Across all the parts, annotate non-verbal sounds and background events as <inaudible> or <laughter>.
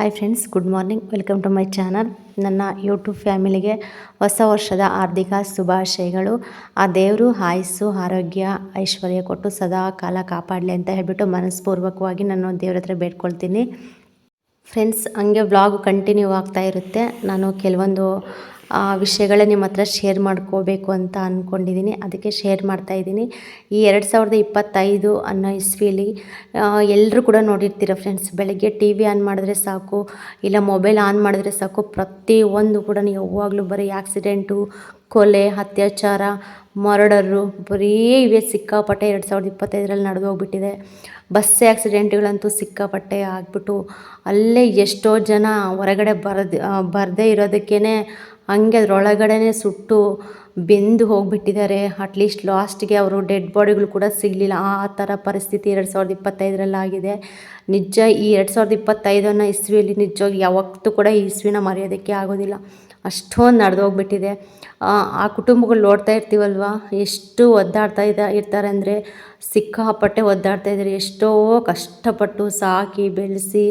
Hi friends good morning welcome to my channel ನನ್ನ YouTube ಫ್ಯಾಮಿಲಿಗೆ ಹೊಸ ವರ್ಷದ ಹಾರ್ದಿಕ ಶುಭಾಶಯಗಳು. ಆ ದೇವರು ಆಯಸ್ಸು, ಆರೋಗ್ಯ, ಐಶ್ವರ್ಯ ಕೊಟ್ಟು ಸದಾ ಕಾಲ ಕಾಪಾಡಲಿ ಅಂತ ಹೇಳಿಬಿಟ್ಟು ಮನಸ್ಪೂರ್ವಕವಾಗಿ ನಾನು ದೇವ್ರ ಹತ್ರ ಬೇಡ್ಕೊಳ್ತೀನಿ. ಫ್ರೆಂಡ್ಸ್ ಹಂಗೆ ವ್ಲಾಗ್ ಕಂಟಿನ್ಯೂ ಆಗ್ತಾ ಇರುತ್ತೆ. ನಾನು ಕೆಲವೊಂದು ವಿಷಯಗಳೇ ನಿಮ್ಮ ಹತ್ರ ಶೇರ್ ಮಾಡ್ಕೋಬೇಕು ಅಂತ ಅಂದ್ಕೊಂಡಿದ್ದೀನಿ ಅದಕ್ಕೆ ಶೇರ್ ಮಾಡ್ತಾ ಇದ್ದೀನಿ ಈ ಎರಡು ಸಾವಿರದ ಇಪ್ಪತ್ತೈದು ಅನ್ನೋ ಇಸ್ವಿಲಿ ಎಲ್ಲರೂ ಕೂಡ ನೋಡಿರ್ತೀರ ಫ್ರೆಂಡ್ಸ್ ಬೆಳಗ್ಗೆ ಟಿ ವಿ ಆನ್ ಮಾಡಿದ್ರೆ ಸಾಕು, ಇಲ್ಲ ಮೊಬೈಲ್ ಆನ್ ಮಾಡಿದ್ರೆ ಸಾಕು ಪ್ರತಿಯೊಂದು ಕೂಡ ಯಾವಾಗಲೂ ಬರೀ ಆ್ಯಕ್ಸಿಡೆಂಟು ಕೊಲೆ, ಅತ್ಯಾಚಾರ ಮರ್ಡರು ಬರೀ ಇವೆ ಸಿಕ್ಕಾಪಟ್ಟೆ ಎರಡು ಸಾವಿರದ ಇಪ್ಪತ್ತೈದರಲ್ಲಿ ನಡೆದು ಹೋಗ್ಬಿಟ್ಟಿದೆ. ಬಸ್ ಆ್ಯಕ್ಸಿಡೆಂಟ್ಗಳಂತೂ ಸಿಕ್ಕಾಪಟ್ಟೆ ಆಗಿಬಿಟ್ಟು, ಅಲ್ಲೇ ಎಷ್ಟೋ ಜನ ಹೊರಗಡೆ ಬರದ ಬರದೇ ಇರೋದಕ್ಕೇ ಹಂಗೆ ಅದ್ರೊಳಗಡೆನೇ ಸುಟ್ಟು ಬೆಂದು ಹೋಗಿಬಿಟ್ಟಿದ್ದಾರೆ. ಅಟ್ಲೀಸ್ಟ್ ಲಾಸ್ಟ್ಗೆ ಅವರು ಡೆಡ್ ಬಾಡಿಗಳು ಕೂಡ ಸಿಗಲಿಲ್ಲ. ಆ ಥರ ಪರಿಸ್ಥಿತಿ ಎರಡು ಸಾವಿರದ ಇಪ್ಪತ್ತೈದರಲ್ಲಿ ಆಗಿದೆ. ನಿಜ ಈ ಎರಡು ಸಾವಿರದ ಇಪ್ಪತ್ತೈದನ್ನು ಇಸ್ವಿಯಲ್ಲಿ ನಿಜವಾಗಿ ಯಾವತ್ತೂ ಕೂಡ ಈ ಇಸ್ವಿನ ಮರೆಯೋದಕ್ಕೆ ಆಗೋದಿಲ್ಲ. ಅಷ್ಟೊಂದು ನಡೆದೋಗ್ಬಿಟ್ಟಿದೆ. ಆ ಕುಟುಂಬಗಳು ನೋಡ್ತಾ ಇರ್ತೀವಲ್ವ? ಎಷ್ಟು ಒದ್ದಾಡ್ತಾ ಇದ್ದ ಇರ್ತಾರೆ ಅಂದರೆ ಸಿಕ್ಕಾಪಟ್ಟೆ ಒದ್ದಾಡ್ತಾ ಇದ್ದಾರೆ. ಎಷ್ಟೋ ಕಷ್ಟಪಟ್ಟು ಸಾಕಿ ಬೆಳೆಸಿ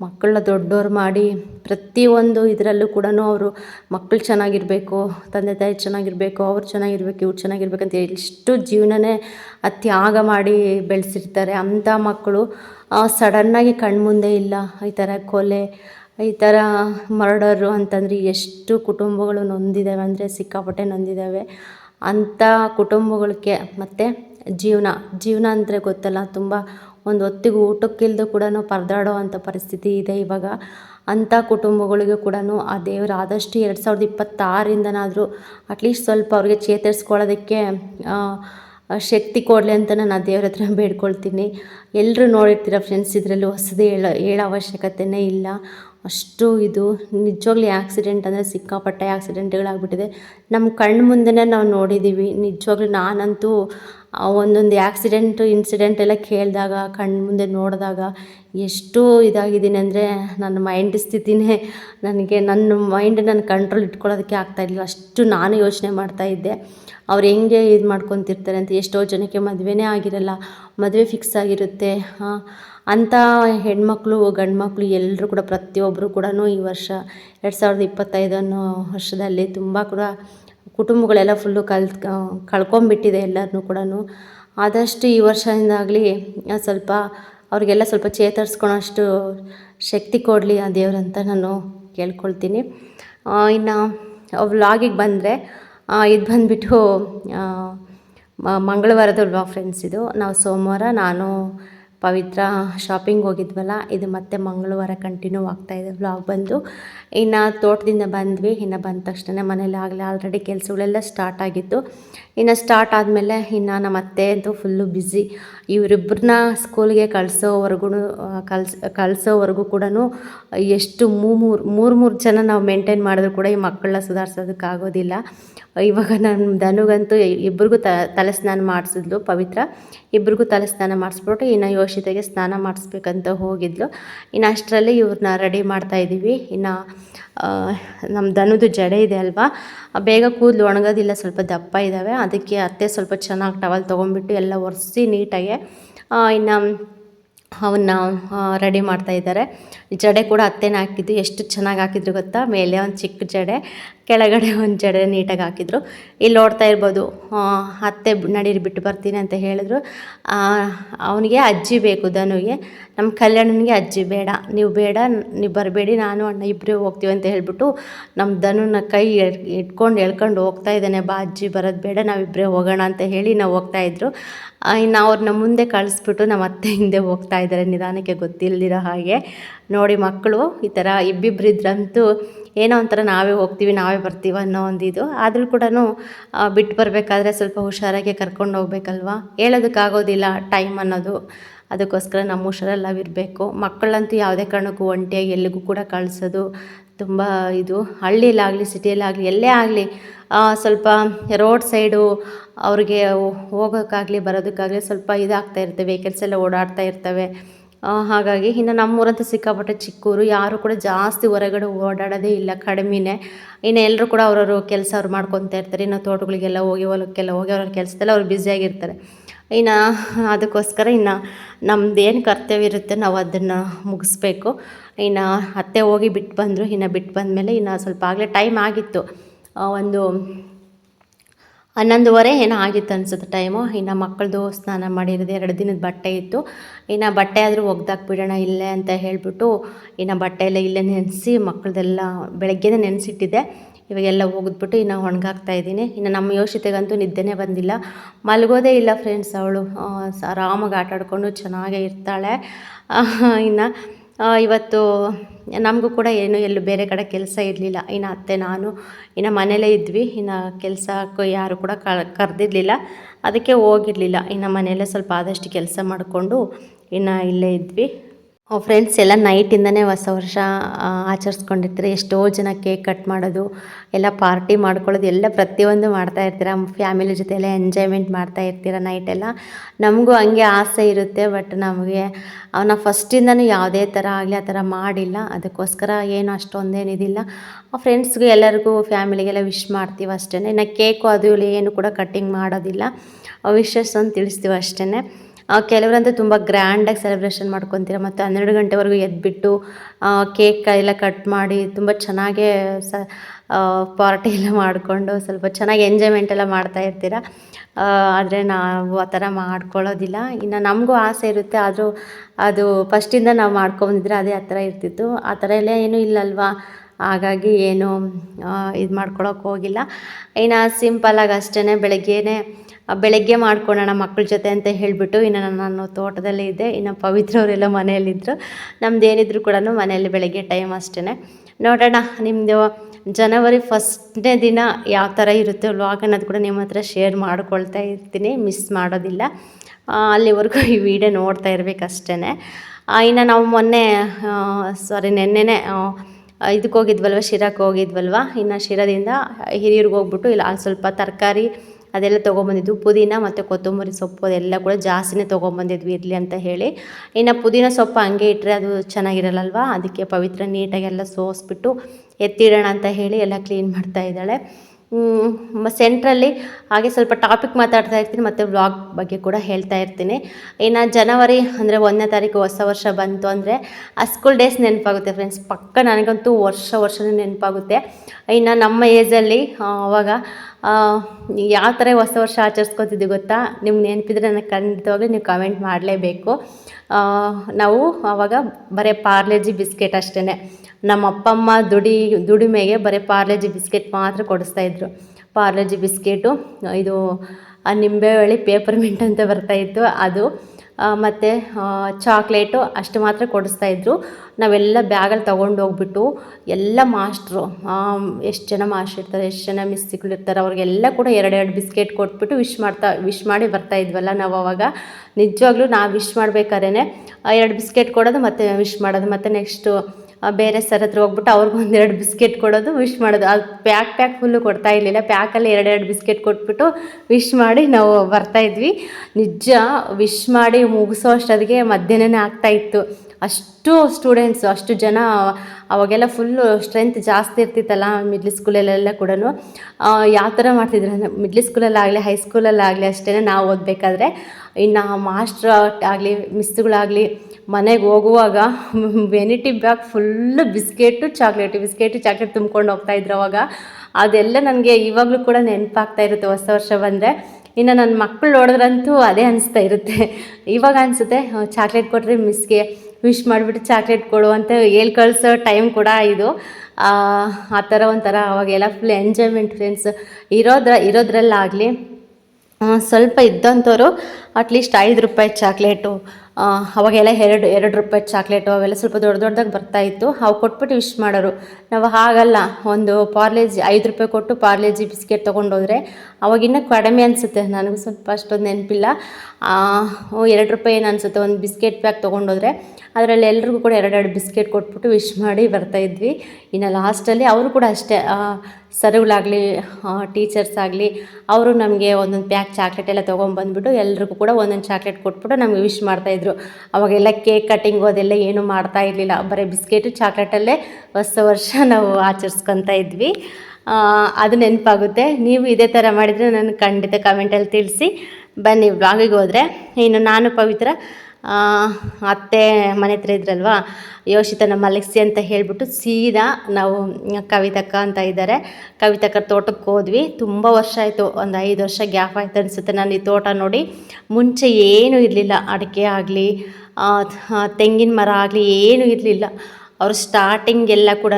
ಮಕ್ಕಳನ್ನ ದೊಡ್ಡವ್ರು ಮಾಡಿ ಪ್ರತಿಯೊಂದು ಇದರಲ್ಲೂ ಕೂಡ ಅವರು ಮಕ್ಕಳು ಚೆನ್ನಾಗಿರಬೇಕು, ತಂದೆ ತಾಯಿ ಚೆನ್ನಾಗಿರಬೇಕು, ಅವ್ರು ಚೆನ್ನಾಗಿರ್ಬೇಕು, ಇವ್ರು ಚೆನ್ನಾಗಿರ್ಬೇಕಂತ ಎಷ್ಟು ಜೀವನನೇ ತ್ಯಾಗ ಮಾಡಿ ಬೆಳೆಸಿರ್ತಾರೆ. ಅಂಥ ಮಕ್ಕಳು ಸಡನ್ನಾಗಿ ಕಣ್ಮುಂದೆ ಇಲ್ಲ. ಈ ಥರ ಕೊಲೆ, ಈ ಥರ ಮರ್ಡರು ಅಂತಂದರೆ ಎಷ್ಟು ಕುಟುಂಬಗಳು ನೊಂದಿದ್ದಾವೆ ಅಂದರೆ ಸಿಕ್ಕಾಪಟ್ಟೆ ನೊಂದಿದ್ದಾವೆ ಅಂಥ ಕುಟುಂಬಗಳಿಗೆ ಮತ್ತು ಜೀವನ ಜೀವನ ಅಂದರೆ ಗೊತ್ತಲ್ಲ, ತುಂಬ ಒಂದು ಹೊತ್ತಿಗೆ ಊಟಕ್ಕಿಲ್ದು ಕೂಡ ಪರದಾಡೋ ಅಂಥ ಪರಿಸ್ಥಿತಿ ಇದೆ ಇವಾಗ. ಅಂಥ ಕುಟುಂಬಗಳಿಗೂ ಕೂಡ ಆ ದೇವರು ಆದಷ್ಟು ಎರಡು ಸಾವಿರದ ಇಪ್ಪತ್ತಾರಿಂದನಾದರೂ ಅಟ್ಲೀಸ್ಟ್ ಸ್ವಲ್ಪ ಅವ್ರಿಗೆ ಚೇತರಿಸ್ಕೊಳ್ಳೋದಕ್ಕೆ ಶಕ್ತಿ ಕೊಡಲಿ ಅಂತ ನಾನು ಆ ದೇವ್ರ ಹತ್ರ ಬೇಡ್ಕೊಳ್ತೀನಿ. ಎಲ್ಲರೂ ನೋಡಿರ್ತೀರ ಫ್ರೆಂಡ್ಸ್ ಇದರಲ್ಲಿ ಹೊಸದೇ ಹೇಳೋ ಹೇಳೋ ಅವಶ್ಯಕತೆಯೇ ಇಲ್ಲ. ಅಷ್ಟು ಇದು, ನಿಜವಾಗ್ಲಿ ಆ್ಯಕ್ಸಿಡೆಂಟ್ ಅಂದರೆ ಸಿಕ್ಕಾಪಟ್ಟೆ ಆ್ಯಕ್ಸಿಡೆಂಟ್ಗಳಾಗ್ಬಿಟ್ಟಿದೆ ನಮ್ಮ ಕಣ್ಣು ಮುಂದೆನೇ ನಾವು ನೋಡಿದ್ದೀವಿ ನಿಜವಾಗ್ಲೂ ನಾನಂತೂ ಒಂದೊಂದು ಆ್ಯಕ್ಸಿಡೆಂಟು ಇನ್ಸಿಡೆಂಟ್ ಎಲ್ಲ ಕೇಳಿದಾಗ ಕಣ್ಣು ಮುಂದೆ ನೋಡಿದಾಗ ಎಷ್ಟು ಇದಾಗಿದ್ದೀನಿ ಅಂದರೆ ನನ್ನ ಮೈಂಡ್ ಸ್ಥಿತಿನೇ ನನಗೆ ನನ್ನ ಮೈಂಡ್ ನನ್ನ ಕಂಟ್ರೋಲ್ ಇಟ್ಕೊಳ್ಳೋದಕ್ಕೆ ಆಗ್ತಾ ಇರಲಿಲ್ಲ. ಅಷ್ಟು ನಾನು ಯೋಚನೆ ಮಾಡ್ತಾಯಿದ್ದೆ ಅವ್ರು ಹೆಂಗೆ ಇದು ಮಾಡ್ಕೊತಿರ್ತಾರೆ ಅಂತ ಎಷ್ಟೋ ಜನಕ್ಕೆ ಮದುವೆನೇ ಆಗಿರಲ್ಲ, ಮದುವೆ ಫಿಕ್ಸ್ ಆಗಿರುತ್ತೆ ಅಂಥ ಹೆಣ್ಮಕ್ಳು ಗಂಡು ಮಕ್ಕಳು ಎಲ್ಲರೂ ಕೂಡ ಪ್ರತಿಯೊಬ್ಬರು ಕೂಡ ಈ ವರ್ಷ ಎರಡು ಸಾವಿರದ ಇಪ್ಪತ್ತೈದು ಅನ್ನೋ ವರ್ಷದಲ್ಲಿ ತುಂಬ ಕೂಡ ಕುಟುಂಬಗಳೆಲ್ಲ ಫುಲ್ಲು ಕಲ್ ಕಳ್ಕೊಂಬಿಟ್ಟಿದೆ ಎಲ್ಲರನ್ನೂ ಕೂಡ ಆದಷ್ಟು ಈ ವರ್ಷದಿಂದಾಗಲಿ ಸ್ವಲ್ಪ ಅವ್ರಿಗೆಲ್ಲ ಸ್ವಲ್ಪ ಚೇತರಿಸ್ಕೊಳೋಷ್ಟು ಶಕ್ತಿ ಕೊಡಲಿ ಆ ದೇವರಂತ ನಾನು ಕೇಳ್ಕೊಳ್ತೀನಿ. ಇನ್ನು ವ್ಲಾಗಿಗೆ ಬಂದರೆ ಇದು ಬಂದುಬಿಟ್ಟು ಮಂಗಳವಾರದ ವ್ಲಾಗ್ ಫ್ರೆಂಡ್ಸ್ ಇದು. ನಾವು ಸೋಮವಾರ ನಾನು, ಪವಿತ್ರ ಶಾಪಿಂಗ್ ಹೋಗಿದ್ವಲ್ಲ, ಇದು ಮತ್ತೆ ಮಂಗಳವಾರ ಕಂಟಿನ್ಯೂ ಆಗ್ತಾಯಿದೆ ವ್ಲಾಗ್ ಬಂದು. ಇನ್ನು ತೋಟದಿಂದ ಬಂದ್ವಿ. ಇನ್ನು ಬಂದ ತಕ್ಷಣ ಮನೇಲಿ ಆಗಲೇ ಆಲ್ರೆಡಿ ಕೆಲಸಗಳೆಲ್ಲ ಸ್ಟಾರ್ಟ್ ಆಗಿತ್ತು. ಇನ್ನು ಸ್ಟಾರ್ಟ್ ಆದಮೇಲೆ ಇನ್ನು ನಮ್ಮ ಅತ್ತೆ ಅಂತೂ ಫುಲ್ಲು ಬ್ಯುಸಿ ಇವರಿಬ್ಬರನ್ನ ಸ್ಕೂಲ್ಗೆ ಕಳಿಸೋವರೆಗೂ ಕಳ್ಸ್, ಕಳಿಸೋವರೆಗೂ ಕೂಡ ಎಷ್ಟು ಮೂರು ಮೂರು ಮೂರು ಜನ ನಾವು ಮೇಂಟೈನ್ ಮಾಡಿದ್ರು ಕೂಡ ಈ ಮಕ್ಕಳನ್ನ ಸುಧಾರಿಸೋದಕ್ಕಾಗೋದಿಲ್ಲ ಇವಾಗ ನನ್ನ ಧನುಗಂತೂ ಇಬ್ರಿಗೂ ತಲೆ ಸ್ನಾನ ಮಾಡಿಸಿದ್ಲು ಪವಿತ್ರ. ಇಬ್ರಿಗೂ ತಲೆ ಸ್ನಾನ ಮಾಡಿಸ್ಬಿಟ್ಟು ಇನ್ನು ಯೋಶಿತೆಗೆ ಸ್ನಾನ ಮಾಡಿಸ್ಬೇಕಂತ ಹೋಗಿದ್ಲು. ಇನ್ನು ಅಷ್ಟರಲ್ಲಿ ಇವ್ರನ್ನ ರೆಡಿ ಮಾಡ್ತಾಯಿದ್ದೀವಿ ಇನ್ನು ನಮ್ಮ ದನದ ಜಡೆ ಇದೆ ಅಲ್ವಾ? ಬೇಗ ಕೂದಲು ಒಣಗೋದಿಲ್ಲ, ಸ್ವಲ್ಪ ದಪ್ಪ ಇದ್ದಾವೆ ಅದಕ್ಕೆ ಅತ್ತೆ ಸ್ವಲ್ಪ ಚೆನ್ನಾಗಿ ಟವಲ್ ತೊಗೊಂಡ್ಬಿಟ್ಟು ಎಲ್ಲ ಒರೆಸಿ ನೀಟಾಗೆ ಇನ್ನು ಅವನ್ನ ರೆಡಿ ಮಾಡ್ತಾಯಿದ್ದಾರೆ ಜಡೆ ಕೂಡ ಅತ್ತೆನೇ ಹಾಕಿದ್ದು. ಎಷ್ಟು ಚೆನ್ನಾಗಿ ಹಾಕಿದ್ರು ಗೊತ್ತಾ? ಮೇಲೆ ಒಂದು ಚಿಕ್ಕ ಜಡೆ, ಕೆಳಗಡೆ ಒಂದು ಜಡೆ ನೀಟಾಗಿ ಹಾಕಿದ್ರು. ಇಲ್ಲಿ ನೋಡ್ತಾ ಇರ್ಬೋದು ಅತ್ತೆ ನಡೀರಿ ಬಿಟ್ಟು ಬರ್ತೀನಿ ಅಂತ ಹೇಳಿದ್ರು. ಅವನಿಗೆ ಅಜ್ಜಿ ಬೇಕು ಧನುಗೆ. ನಮ್ಮ ಕಲ್ಯಾಣನಿಗೆ ಅಜ್ಜಿ ಬೇಡ. ನೀವು ಬೇಡ, ನೀವು ಬರಬೇಡಿ, ನಾನು, ಅಣ್ಣ ಇಬ್ಬರೇ ಹೋಗ್ತೀವಿ ಅಂತ ಹೇಳಿಬಿಟ್ಟು ನಮ್ಮ ಧನುನ ಕೈ ಇಟ್ಕೊಂಡು ಎಳ್ಕೊಂಡು ಹೋಗ್ತಾ ಇದ್ದಾನೆ. ಬಾ ಅಜ್ಜಿ, ಬರೋದು ಬೇಡ ನಾವಿಬ್ಬರೇ ಹೋಗೋಣ ಅಂತ ಹೇಳಿ ನಾವು ಹೋಗ್ತಾಯಿದ್ರು ಇನ್ನು ಅವ್ರನ್ನ ಮುಂದೆ ಕಳಿಸ್ಬಿಟ್ಟು ನಮ್ಮ ಅತ್ತೆ ಹಿಂದೆ ಹೋಗ್ತಾ ಇದ್ದಾರೆ ನಿಧಾನಕ್ಕೆ ಗೊತ್ತಿಲ್ಲದಿರೋ ಹಾಗೆ. ನೋಡಿ ಮಕ್ಕಳು ಈ ಥರ ಇಬ್ಬಿಬ್ಬರಿದ್ರಂತೂ ಏನೋ ಒಂಥರ ನಾವೇ ಹೋಗ್ತೀವಿ, ನಾವೇ ಬರ್ತೀವಿ ಅನ್ನೋ ಒಂದು ಇದು ಆದರೂ ಕೂಡ ಬಿಟ್ಟು ಬರಬೇಕಾದ್ರೆ ಸ್ವಲ್ಪ ಹುಷಾರಾಗಿ ಕರ್ಕೊಂಡು ಹೋಗ್ಬೇಕಲ್ವ? ಹೇಳೋದಕ್ಕಾಗೋದಿಲ್ಲ ಟೈಮ್ ಅನ್ನೋದು. ಅದಕ್ಕೋಸ್ಕರ ನಮ್ಮ ಹುಷಾರಲ್ಲಿ ನಾವಿರಬೇಕು ಮಕ್ಕಳಂತೂ ಯಾವುದೇ ಕಾರಣಕ್ಕೂ ಒಂಟಿಯಾಗಿ ಎಲ್ಲಿಗೂ ಕೂಡ ಕಳಿಸೋದು ತುಂಬ ಇದು. ಹಳ್ಳಿಯಲ್ಲಾಗಲಿ, ಸಿಟಿಯಲ್ಲಾಗಲಿ, ಎಲ್ಲೇ ಆಗಲಿ ಸ್ವಲ್ಪ ರೋಡ್ ಸೈಡು ಅವ್ರಿಗೆ ಹೋಗೋಕ್ಕಾಗಲಿ, ಬರೋದಕ್ಕಾಗಲಿ ಸ್ವಲ್ಪ ಇದಾಗ್ತಾ ಇರ್ತವೆ ವೆಹಿಕಲ್ಸ್ ಎಲ್ಲ ಓಡಾಡ್ತಾ ಇರ್ತವೆ. ಹಾಗಾಗಿ ಇನ್ನು ನಮ್ಮೂರಂತೂ ಸಿಕ್ಕಾಪಟ್ಟೆ ಚಿಕ್ಕೂರು, ಯಾರು ಕೂಡ ಜಾಸ್ತಿ ಹೊರಗಡೆ ಓಡಾಡೋದೇ ಇಲ್ಲ, ಕಡಿಮೆನೇ. ಇನ್ನು ಎಲ್ಲರೂ ಕೂಡ ಅವ್ರವ್ರ ಕೆಲಸ ಅವ್ರು ಮಾಡ್ಕೊತಾ ಇರ್ತಾರೆ. ಇನ್ನು ತೋಟಗಳಿಗೆಲ್ಲ ಹೋಗಿ, ಹೊಲಕ್ಕೆಲ್ಲ ಹೋಗಿ ಅವ್ರ ಕೆಲಸದಲ್ಲಿ ಅವ್ರು ಬ್ಯುಸಿಯಾಗಿರ್ತಾರೆ ಇನ್ನು ಅದಕ್ಕೋಸ್ಕರ ಇನ್ನು ನಮ್ದು ಏನು ಕರ್ತವ್ಯ ಇರುತ್ತೆ ನಾವು ಅದನ್ನು ಮುಗಿಸ್ಬೇಕು. ಇನ್ನು ಅತ್ತೆ ಹೋಗಿ ಬಿಟ್ಟು ಬಂದರು, ಇನ್ನು ಬಿಟ್ಟು ಬಂದಮೇಲೆ ಇನ್ನು ಸ್ವಲ್ಪ ಆಗಲೇ ಟೈಮ್ ಆಗಿತ್ತು. ಒಂದು ಹನ್ನೊಂದುವರೆ ಏನೋ ಆಗಿತ್ತು ಅನ್ಸುತ್ತೆ ಟೈಮು ಇನ್ನು ಮಕ್ಕಳದು ಸ್ನಾನ ಮಾಡಿರೋದು ಎರಡು ದಿನದ ಬಟ್ಟೆ ಇತ್ತು. ಇನ್ನು ಬಟ್ಟೆ ಆದರೂ ಒಗ್ದಾಕ್ಬಿಡೋಣ ಇಲ್ಲೇ ಅಂತ ಹೇಳಿಬಿಟ್ಟು ಇನ್ನು ಬಟ್ಟೆ ಎಲ್ಲ ಇಲ್ಲೇ ನೆನೆಸಿ ಮಕ್ಕಳದೆಲ್ಲ ಬೆಳಗ್ಗೆನೇ ನೆನೆಸಿಟ್ಟಿದ್ದೆ. ಇವಾಗೆಲ್ಲ ಒಗೆದ್ಬಿಟ್ಟು ಇನ್ನು ಒಣಗಾಕ್ತಾ ಇದ್ದೀನಿ. ಇನ್ನು ನಮ್ಮ ಯೋಷಿತೆಗಂತೂ ನಿದ್ದೆನೇ ಬಂದಿಲ್ಲ. ಮಲಗೋದೇ ಇಲ್ಲ ಫ್ರೆಂಡ್ಸ್ ಅವಳು. ಆರಾಮಾಗಿ ಆಟ ಆಡ್ಕೊಂಡು ಚೆನ್ನಾಗೇ ಇರ್ತಾಳೆ. ಇನ್ನು ಇವತ್ತು ನಮಗೂ ಕೂಡ ಏನು ಎಲ್ಲೂ ಬೇರೆ ಕಡೆ ಕೆಲಸ ಇರಲಿಲ್ಲ. ಇನ್ನು ಅತ್ತೆ, ನಾನು, ಇನ್ನು ಮನೇಲೇ ಇದ್ವಿ. ಇನ್ನು ಕೆಲಸಕ್ಕೆ ಯಾರು ಕೂಡ ಕರೆದಿರಲಿಲ್ಲ. ಅದಕ್ಕೆ ಹೋಗಿರಲಿಲ್ಲ. ಇನ್ನು ಮನೆಯಲ್ಲೇ ಸ್ವಲ್ಪ ಆದಷ್ಟು ಕೆಲಸ ಮಾಡಿಕೊಂಡು ಇನ್ನು ಇಲ್ಲೇ ಇದ್ವಿ. ಫ್ರೆಂಡ್ಸ್ ಎಲ್ಲ ನೈಟಿಂದನೇ ಹೊಸ ವರ್ಷ ಆಚರಿಸ್ಕೊಂಡಿರ್ತೀರ. ಎಷ್ಟೋ ಜನ ಕೇಕ್ ಕಟ್ ಮಾಡೋದು, ಎಲ್ಲ ಪಾರ್ಟಿ ಮಾಡ್ಕೊಳ್ಳೋದು, ಎಲ್ಲ ಪ್ರತಿಯೊಂದು ಮಾಡ್ತಾ ಇರ್ತೀರ. ಫ್ಯಾಮಿಲಿ ಜೊತೆ ಎಲ್ಲ ಎಂಜಾಯ್ಮೆಂಟ್ ಇರ್ತೀರ ನೈಟೆಲ್ಲ ನಮಗೂ ಹಂಗೆ ಆಸೆ ಇರುತ್ತೆ ಬಟ್ ನಮಗೆ ಅವನ ಫಸ್ಟಿಂದನೂ ಯಾವುದೇ ಥರ ಆಗಲಿ, ಆ ಥರ ಮಾಡಿಲ್ಲ. ಅದಕ್ಕೋಸ್ಕರ ಏನು ಅಷ್ಟೊಂದೇನಿದಿಲ್ಲ. ಫ್ರೆಂಡ್ಸ್ಗೂ ಎಲ್ಲರಿಗೂ ಫ್ಯಾಮಿಲಿಗೆಲ್ಲ ವಿಶ್ ಮಾಡ್ತೀವಿ ಅಷ್ಟೇ ಇನ್ನು ಕೇಕು ಅದು ಏನು ಕೂಡ ಕಟ್ಟಿಂಗ್ ಮಾಡೋದಿಲ್ಲ. ವಿಶಸ್ ಅಂತ ತಿಳಿಸ್ತೀವಿ ಅಷ್ಟೇ ಕೆಲವರಂತೂ ತುಂಬ ಗ್ರ್ಯಾಂಡಾಗಿ ಸೆಲೆಬ್ರೇಷನ್ ಮಾಡ್ಕೊತೀರ ಮತ್ತು ಹನ್ನೆರಡು ಗಂಟೆವರೆಗೂ ಎದ್ಬಿಟ್ಟು ಕೇಕ್ ಎಲ್ಲ ಕಟ್ ಮಾಡಿ ತುಂಬ ಚೆನ್ನಾಗೇ ಸ ಪಾರ್ಟಿ ಎಲ್ಲ ಮಾಡಿಕೊಂಡು ಸ್ವಲ್ಪ ಚೆನ್ನಾಗಿ ಎಂಜಾಯ್ಮೆಂಟ್ ಎಲ್ಲ ಮಾಡ್ತಾ ಇರ್ತೀರ. ಆದರೆ ನಾವು ಆ ಥರ ಮಾಡ್ಕೊಳ್ಳೋದಿಲ್ಲ. ಇನ್ನು ನಮಗೂ ಆಸೆ ಇರುತ್ತೆ, ಆದರೂ ಅದು ಫಸ್ಟಿಂದ ನಾವು ಮಾಡ್ಕೊಬಂದಿದ್ರೆ ಅದೇ ಆ ಥರ ಇರ್ತಿತ್ತು. ಆ ಥರ ಎಲ್ಲ ಏನೂ ಇಲ್ಲಲ್ವಾ? ಹಾಗಾಗಿ ಏನು ಇದು ಮಾಡ್ಕೊಳಕ್ಕೆ ಹೋಗಿಲ್ಲ. ಇನ್ನು ಸಿಂಪಲ್ಲಾಗಿ ಅಷ್ಟೇ ಬೆಳಗ್ಗೆನೇ ಬೆಳಗ್ಗೆ ಮಾಡ್ಕೊಳ್ಳೋಣ ಮಕ್ಕಳ ಜೊತೆ ಅಂತ ಹೇಳಿಬಿಟ್ಟು ಇನ್ನು ನಾನು ತೋಟದಲ್ಲೇ ಇದ್ದೆ. ಇನ್ನು ಪವಿತ್ರ ಅವರೆಲ್ಲ ಮನೆಯಲ್ಲಿದ್ದರು ನಮ್ದು ಏನಿದ್ರು ಕೂಡ ಮನೆಯಲ್ಲಿ ಬೆಳಗ್ಗೆ ಟೈಮ್ ಅಷ್ಟೇ ನೋಡೋಣ ನಿಮ್ಮದು ಜನವರಿ ಫಸ್ಟ್ನೇ ದಿನ ಯಾವ ಥರ ಇರುತ್ತೆ ವ್ಲಾಗ್ ಅನ್ನೋದು ಕೂಡ ನಿಮ್ಮ ಹತ್ರ ಶೇರ್ ಮಾಡ್ಕೊಳ್ತಾ ಇರ್ತೀನಿ. ಮಿಸ್ ಮಾಡೋದಿಲ್ಲ. ಅಲ್ಲಿವರೆಗೂ ಈ ವಿಡಿಯೋ ನೋಡ್ತಾ ಇರಬೇಕಷ್ಟೇ ಇನ್ನು ನಾವು ಮೊನ್ನೆ ಸಾರಿ ನೆನ್ನೆನೇ ಇದಕ್ಕೆ ಹೋಗಿದ್ವಲ್ವ? ಶಿರಾಕ್ಕೆ ಹೋಗಿದ್ವಲ್ವ? ಇನ್ನು ಶಿರಾದಿಂದ ಹಿರಿಯರಿಗೆ ಹೋಗ್ಬಿಟ್ಟು ಇಲ್ಲ ಸ್ವಲ್ಪ ತರಕಾರಿ ಅದೆಲ್ಲ ತೊಗೊಂಬಂದಿದ್ವು. ಪುದೀನ ಮತ್ತು ಕೊತ್ತಂಬರಿ ಸೊಪ್ಪು ಅದೆಲ್ಲ ಕೂಡ ಜಾಸ್ತಿನೇ ತೊಗೊಂಬಂದಿದ್ವಿ, ಇರಲಿ ಅಂತ ಹೇಳಿ. ಇನ್ನು ಪುದೀನ ಸೊಪ್ಪು ಹಂಗೆ ಇಟ್ಟರೆ ಅದು ಚೆನ್ನಾಗಿರಲ್ಲಲ್ವ? ಅದಕ್ಕೆ ಪವಿತ್ರ ನೀಟಾಗಿ ಎಲ್ಲ ಸೋಸ್ಬಿಟ್ಟು ಎತ್ತಿಡೋಣ ಅಂತ ಹೇಳಿ ಎಲ್ಲ ಕ್ಲೀನ್ ಮಾಡ್ತಾ ಇದ್ದಾಳೆ. ಸೆಂಟ್ರಲ್ಲಿ ಹಾಗೆ ಸ್ವಲ್ಪ ಟಾಪಿಕ್ ಮಾತಾಡ್ತಾ ಇರ್ತೀನಿ, ಮತ್ತು ವ್ಲಾಗ್ ಬಗ್ಗೆ ಕೂಡ ಹೇಳ್ತಾ ಇರ್ತೀನಿ. ಇನ್ನು ಜನವರಿ ಅಂದರೆ ಒಂದನೇ ತಾರೀಕು ಹೊಸ ವರ್ಷ ಬಂತು ಅಂದರೆ ಆ ಸ್ಕೂಲ್ ಡೇಸ್ ನೆನಪಾಗುತ್ತೆ ಫ್ರೆಂಡ್ಸ್ ಪಕ್ಕ ನನಗಂತೂ ವರ್ಷ ವರ್ಷವೂ ನೆನಪಾಗುತ್ತೆ. ಇನ್ನು ನಮ್ಮ ಏಜಲ್ಲಿ ಅವಾಗ ಯಾವ ಥರ ಹೊಸ ವರ್ಷ ಆಚರಿಸ್ಕೊತಿದ್ವಿ ಗೊತ್ತಾ? ನಿಮ್ಗೆ ನೆನಪಿದ್ರೆ ನನಗೆ ಖಂಡಿತವಾಗ್ಲೂ ನೀವು ಕಮೆಂಟ್ ಮಾಡಲೇಬೇಕು. ನಾವು ಆವಾಗ ಬರೀ ಪಾರ್ಲೇಜಿ ಬಿಸ್ಕೆಟ್ ಅಷ್ಟೇ ನಮ್ಮ ಅಪ್ಪ ಅಮ್ಮ ದುಡಿ, ದುಡಿಮೆಗೆ ಬರೀ ಪಾರ್ಲೇಜಿ ಬಿಸ್ಕೆಟ್ ಮಾತ್ರ ಕೊಡಿಸ್ತಾಯಿದ್ರು ಪಾರ್ಲೇಜಿ ಬಿಸ್ಕೆಟು, ಇದು ಆ ನಿಂಬೆಹಳ್ಳಿ ಪೇಪರ್ ಮಿಂಟ್ ಅಂತ ಬರ್ತಾಯಿತ್ತು ಅದು ಮತ್ತು ಚಾಕ್ಲೇಟು ಅಷ್ಟು ಮಾತ್ರ ಕೊಡಿಸ್ತಾಯಿದ್ರು ನಾವೆಲ್ಲ ಬ್ಯಾಗಲ್ಲಿ ತೊಗೊಂಡು ಹೋಗ್ಬಿಟ್ಟು ಎಲ್ಲ ಮಾಸ್ಟ್ರು ಎಷ್ಟು ಜನ ಮಾಸ್ಟ್ರ್ ಇರ್ತಾರೆ, ಎಷ್ಟು ಜನ ಮಿಸ್ಸಿಗಳಿರ್ತಾರೆ ಅವ್ರಿಗೆಲ್ಲ ಕೂಡ ಎರಡೆರಡು ಬಿಸ್ಕೆಟ್ ಕೊಟ್ಬಿಟ್ಟು ವಿಶ್ ಮಾಡ್ತಾ, ವಿಶ್ ಮಾಡಿ ಬರ್ತಾ ಇದ್ವಲ್ಲ ನಾವು ಅವಾಗ. ನಿಜವಾಗ್ಲೂ ನಾವು ವಿಶ್ ಮಾಡ್ಬೇಕಾದ್ರೆ ಎರಡು ಬಿಸ್ಕೆಟ್ ಕೊಡೋದು ಮತ್ತು ವಿಶ್ ಮಾಡೋದು, ಮತ್ತು ನೆಕ್ಸ್ಟು ಬೇರೆ ಸರ್ ಹತ್ರ ಹೋಗ್ಬಿಟ್ಟು ಅವ್ರಿಗೆ ಒಂದೆರಡು ಬಿಸ್ಕೆಟ್ ಕೊಡೋದು ವಿಶ್ ಮಾಡೋದು. ಅದು ಪ್ಯಾಕ್ ಪ್ಯಾಕ್ ಫುಲ್ಲು ಕೊಡ್ತಾ ಇರಲಿಲ್ಲ. ಪ್ಯಾಕಲ್ಲಿ ಎರಡೆರಡು ಬಿಸ್ಕೆಟ್ ಕೊಟ್ಬಿಟ್ಟು ವಿಶ್ ಮಾಡಿ ನಾವು ಬರ್ತಾಯಿದ್ವಿ ನಿಜ ವಿಶ್ ಮಾಡಿ ಮುಗಿಸೋ ಅಷ್ಟೊತ್ತಿಗೆ ಮಧ್ಯಾಹ್ನನೇ ಆಗ್ತಾಯಿತ್ತು ಅಷ್ಟು ಸ್ಟೂಡೆಂಟ್ಸು ಅಷ್ಟು ಜನ ಅವಾಗೆಲ್ಲ ಫುಲ್ಲು ಸ್ಟ್ರೆಂತ್ ಜಾಸ್ತಿ ಇರ್ತಿತ್ತಲ್ಲ ಮಿಡ್ಲ್ ಸ್ಕೂಲಲ್ಲೆಲ್ಲ ಕೂಡ ಯಾವ ಥರ ಮಾಡ್ತಿದ್ರು ಅಂದರೆ ಮಿಡ್ಲ್ ಸ್ಕೂಲಲ್ಲಾಗಲಿ ಹೈಸ್ಕೂಲಲ್ಲಾಗಲಿ ಅಷ್ಟೇ ನಾವು ಓದಬೇಕಾದ್ರೆ. ಇನ್ನು ಮಾಸ್ಟ್ರ್ ಆಗಲಿ ಮಿಸ್ಸುಗಳಾಗಲಿ ಮನೆಗೆ ಹೋಗುವಾಗ vanity bag full biscuit chocolate biscuit chocolate ತುಂಬ್ಕೊಂಡು ಹೋಗ್ತಾಯಿದ್ರು ಅವಾಗ. ಅದೆಲ್ಲ ನನಗೆ ಇವಾಗಲೂ ಕೂಡ ನೆನಪಾಗ್ತಾ ಇರುತ್ತೆ ಹೊಸ ವರ್ಷ ಬಂದರೆ. ಇನ್ನು ನನ್ನ ಮಕ್ಕಳು ನೋಡಿದ್ರಂತೂ ಅದೇ ಅನಿಸ್ತಾ ಇರುತ್ತೆ. ಇವಾಗ ಅನಿಸುತ್ತೆ ಚಾಕ್ಲೇಟ್ ಕೊಟ್ಟರೆ ಮಿಸ್ಗೆ ವಿಶ್ ಮಾಡಿಬಿಟ್ಟು ಚಾಕ್ಲೇಟ್ ಕೊಡು ಅಂತ ಹೇಳಿ ಕಳಿಸೋ ಟೈಮ್ ಕೂಡ ಇದು. ಆ ಥರ ಒಂಥರ ಅವಾಗೆಲ್ಲ ಫುಲ್ ಎಂಜಾಯ್ಮೆಂಟ್ ಫ್ರೆಂಡ್ಸ್ ಇರೋದ್ರ, ಇರೋದ್ರಲ್ಲಾಗಲಿ ಸ್ವಲ್ಪ ಇದ್ದಂಥವ್ರು ಅಟ್ಲೀಸ್ಟ್ ಐದು ರೂಪಾಯಿ ಚಾಕ್ಲೇಟು ಅವಾಗೆಲ್ಲ ಎರಡು ಎರಡು ರೂಪಾಯಿ ಚಾಕ್ಲೇಟು ಅವೆಲ್ಲ ಸ್ವಲ್ಪ ದೊಡ್ಡ ದೊಡ್ಡದಾಗಿ ಬರ್ತಾಯಿತ್ತು ಅವು ಕೊಟ್ಬಿಟ್ಟು ವಿಶ್ ಮಾಡೋರು. ನಾವು ಹಾಗಲ್ಲ, ಒಂದು ಪಾರ್ಲೇಜಿ ಐದು ರೂಪಾಯಿ ಕೊಟ್ಟು ಪಾರ್ಲೇಜಿ ಬಿಸ್ಕೆಟ್ ತೊಗೊಂಡೋದ್ರೆ ಅವಾಗಿನ್ನ ಕಡಿಮೆ ಅನಿಸುತ್ತೆ. ನನಗೆ ಸ್ವಲ್ಪ ಅಷ್ಟೊಂದು ನೆನಪಿಲ್ಲ. ಎರಡು ರೂಪಾಯಿ ಏನು ಅನಿಸುತ್ತೆ? ಒಂದು ಬಿಸ್ಕೆಟ್ ಪ್ಯಾಕ್ ತೊಗೊಂಡೋದ್ರೆ ಅದರಲ್ಲಿ ಎಲ್ರಿಗೂ ಕೂಡ ಎರಡೆರಡು ಬಿಸ್ಕೆಟ್ ಕೊಟ್ಬಿಟ್ಟು ವಿಶ್ ಮಾಡಿ ಬರ್ತಾಯಿದ್ವಿ ಇನ್ನು ಲಾಸ್ಟಲ್ಲಿ ಅವರು ಕೂಡ ಅಷ್ಟೇ ಸರ್ಗಳಾಗಲಿ ಟೀಚರ್ಸ್ ಆಗಲಿ, ಅವರು ನಮಗೆ ಒಂದೊಂದು ಪ್ಯಾಕ್ ಚಾಕ್ಲೇಟ್ ಎಲ್ಲ ತೊಗೊಂಬಂದ್ಬಿಟ್ಟು ಎಲ್ರಿಗೂ ಕೂಡ ಒಂದೊಂದು ಚಾಕ್ಲೇಟ್ ಕೊಟ್ಬಿಟ್ಟು ನಮಗೆ ವಿಶ್ ಮಾಡ್ತಾಯಿದ್ರು ಅವಾಗೆಲ್ಲ ಕೇಕ್ ಕಟ್ಟಿಂಗು ಅದೆಲ್ಲ ಏನೂ ಮಾಡ್ತಾ ಇರಲಿಲ್ಲ. ಬರೀ ಬಿಸ್ಕೆಟು ಚಾಕ್ಲೇಟಲ್ಲೇ ಹೊಸ ವರ್ಷ ನಾವು ಆಚರಿಸ್ಕೊತಾ ಇದ್ವಿ. ಅದು ನೆನಪಾಗುತ್ತೆ. ನೀವು ಇದೇ ಥರ ಮಾಡಿದರೆ ನನಗೆ ಖಂಡಿತ ಕಮೆಂಟಲ್ಲಿ ತಿಳಿಸಿ. ಬನ್ನಿ ಬ್ಲಾಗಿಗೆ ಹೋದರೆ. ಇನ್ನು ನಾನು ಪವಿತ್ರ ಅತ್ತೆ ಮನೆ ಹತ್ರ ಇದ್ರಲ್ವಾ? ಯೋಶಿತನ ಮಲಗಿಸಿ ಅಂತ ಹೇಳಿಬಿಟ್ಟು ಸೀದಾ ನಾವು ಕವಿತಕ್ಕ ಅಂತ ಇದ್ದಾರೆ. ಕವಿತಕ್ಕ ತೋಟಕ್ಕೆ ಹೋದ್ವಿ. ತುಂಬ ವರ್ಷ ಆಯಿತು. ಒಂದು ಐದು ವರ್ಷ ಗ್ಯಾಪ್ ಆಯ್ತು ಅನಿಸುತ್ತೆ ನಾನು ಈ ತೋಟ ನೋಡಿ. ಮುಂಚೆ ಏನೂ ಇರಲಿಲ್ಲ. ಅಡಿಕೆ ಆಗಲಿ ತೆಂಗಿನ ಮರ ಆಗಲಿ ಏನೂ ಇರಲಿಲ್ಲ. ಅವರು ಸ್ಟಾರ್ಟಿಂಗ್ ಎಲ್ಲ ಕೂಡ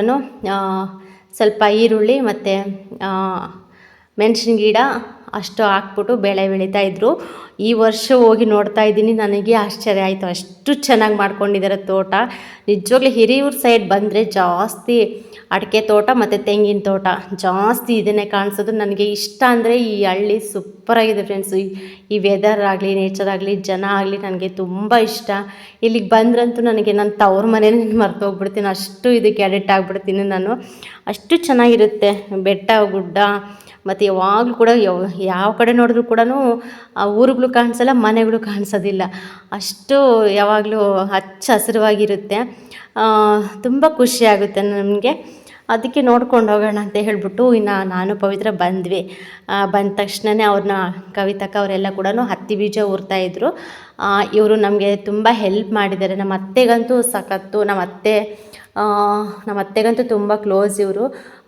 ಸ್ವಲ್ಪ ಈರುಳ್ಳಿ ಮತ್ತು ಮೆಣಸಿನ ಗಿಡ ಅಷ್ಟು ಹಾಕ್ಬಿಟ್ಟು ಬೆಳೆ ಬೆಳೀತಾ ಇದ್ರು. ಈ ವರ್ಷ ಹೋಗಿ ನೋಡ್ತಾ ಇದ್ದೀನಿ, ನನಗೆ ಆಶ್ಚರ್ಯ ಆಯಿತು. ಅಷ್ಟು ಚೆನ್ನಾಗಿ ಮಾಡ್ಕೊಂಡಿದ್ದಾರೆ ತೋಟ. ನಿಜವಾಗ್ಲೂ ಹಿರಿಯೂರು ಸೈಡ್ ಬಂದರೆ ಜಾಸ್ತಿ ಅಡಿಕೆ ತೋಟ ಮತ್ತು ತೆಂಗಿನ ತೋಟ ಜಾಸ್ತಿ ಇದನ್ನೇ ಕಾಣಿಸೋದು ನನಗೆ ಇಷ್ಟ. ಅಂದರೆ ಈ ಹಳ್ಳಿ ಸೂಪರಾಗಿದೆ ಫ್ರೆಂಡ್ಸ್ ಈ ವೆದರ್ ಆಗಲಿ ನೇಚರ್ ಆಗಲಿ, ಜನ ಆಗಲಿ ನನಗೆ ತುಂಬ ಇಷ್ಟ. ಇಲ್ಲಿಗೆ ಬಂದ್ರಂತೂ ನನಗೆ ನನ್ನ ತವ್ರ ಮನೇಲಿ <laughs> ಮರ್ತು ಹೋಗ್ಬಿಡ್ತೀನಿ. ಅಷ್ಟು ಇದಕ್ಕೆ ಅಡಿಕ್ಟ್ ಆಗಿಬಿಡ್ತೀನಿ ನಾನು. ಅಷ್ಟು ಚೆನ್ನಾಗಿರುತ್ತೆ. ಬೆಟ್ಟ, ಗುಡ್ಡ ಮತ್ತು ಯಾವಾಗಲೂ ಕೂಡ ಯಾವ ಯಾವ ಕಡೆ ನೋಡಿದ್ರು ಕೂಡ ಊರುಗಳು ಕಾಣಿಸಲ್ಲ ಮನೆಗಳು ಕಾಣಿಸೋದಿಲ್ಲ. ಅಷ್ಟು ಯಾವಾಗಲೂ ಹಚ್ಚ ಹಸಿರುವಾಗಿರುತ್ತೆ. ತುಂಬ ಖುಷಿಯಾಗುತ್ತೆ ನಮಗೆ. ಅದಕ್ಕೆ ನೋಡ್ಕೊಂಡು ಹೋಗೋಣ ಅಂತ ಹೇಳ್ಬಿಟ್ಟು ಇನ್ನು ನಾನು ಪವಿತ್ರ ಬಂದ್ವಿ. ಬಂದ ತಕ್ಷಣವೇ ಅವ್ರನ್ನ ಕವಿತಕ್ಕ ಅವರೆಲ್ಲ ಕೂಡ ಹತ್ತಿ ಬೀಜ ಊರ್ತಾಯಿದ್ರು ಇವರು ನಮಗೆ ತುಂಬ ಹೆಲ್ಪ್ ಮಾಡಿದ್ದಾರೆ. ನಮ್ಮ ಅತ್ತೆಗಂತೂ ಸಖತ್ತು ನಮ್ಮ ಅತ್ತೆ ಆ, ನಮ್ಮ ಅತ್ತೆಗಂತೂ ತುಂಬ ಕ್ಲೋಸ್ ಇವರು.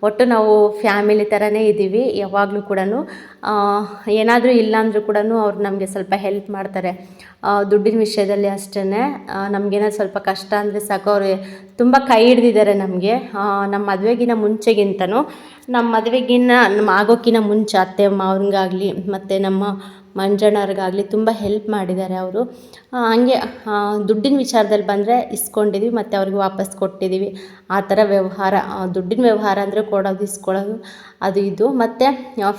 ಒಟ್ಟು ನಾವು ಫ್ಯಾಮಿಲಿ ಥರನೇ ಇದ್ದೀವಿ, ಯಾವಾಗಲೂ ಕೂಡ ಏನಾದರೂ ಇಲ್ಲ ಅಂದರೂ ಕೂಡ ಅವ್ರು ನಮಗೆ ಸ್ವಲ್ಪ ಹೆಲ್ಪ್ ಮಾಡ್ತಾರೆ. ದುಡ್ಡಿನ ವಿಷಯದಲ್ಲಿ ಅಷ್ಟೇ ನಮಗೇನಾದ್ರು ಸ್ವಲ್ಪ ಕಷ್ಟ ಅಂದರೆ ಸಾಕು, ಅವರು ತುಂಬ ಕೈ ಹಿಡ್ದಿದ್ದಾರೆ ನಮಗೆ. ನಮ್ಮ ಮದುವೆಗಿನ ಮುಂಚೆಗಿಂತನೂ. ನಮ್ಮ ಮದುವೆಗಿನ್ನ ನಮ್ಮ ಆಗೋಕ್ಕಿಂತ ಮುಂಚೆ ಅತ್ತೆ ಮಾವನಿಗಾಗಲಿ ಮತ್ತು ನಮ್ಮ ಮಂಜಣ್ಣವ್ರಿಗಾಗಲಿ ತುಂಬ ಹೆಲ್ಪ್ ಮಾಡಿದ್ದಾರೆ ಅವರು. ಹಂಗೆ ದುಡ್ಡಿನ ವಿಚಾರದಲ್ಲಿ ಬಂದರೆ ಇಸ್ಕೊಂಡಿದ್ವಿ, ಮತ್ತು ಅವ್ರಿಗೆ ವಾಪಸ್ ಕೊಟ್ಟಿದ್ದೀವಿ ಆ ಥರ ವ್ಯವಹಾರ ದುಡ್ಡಿನ ವ್ಯವಹಾರ ಅಂದರೆ ಕೊಡೋದು, ಇಸ್ಕೊಳ್ಳೋದು, ಅದು ಇದು. ಮತ್ತು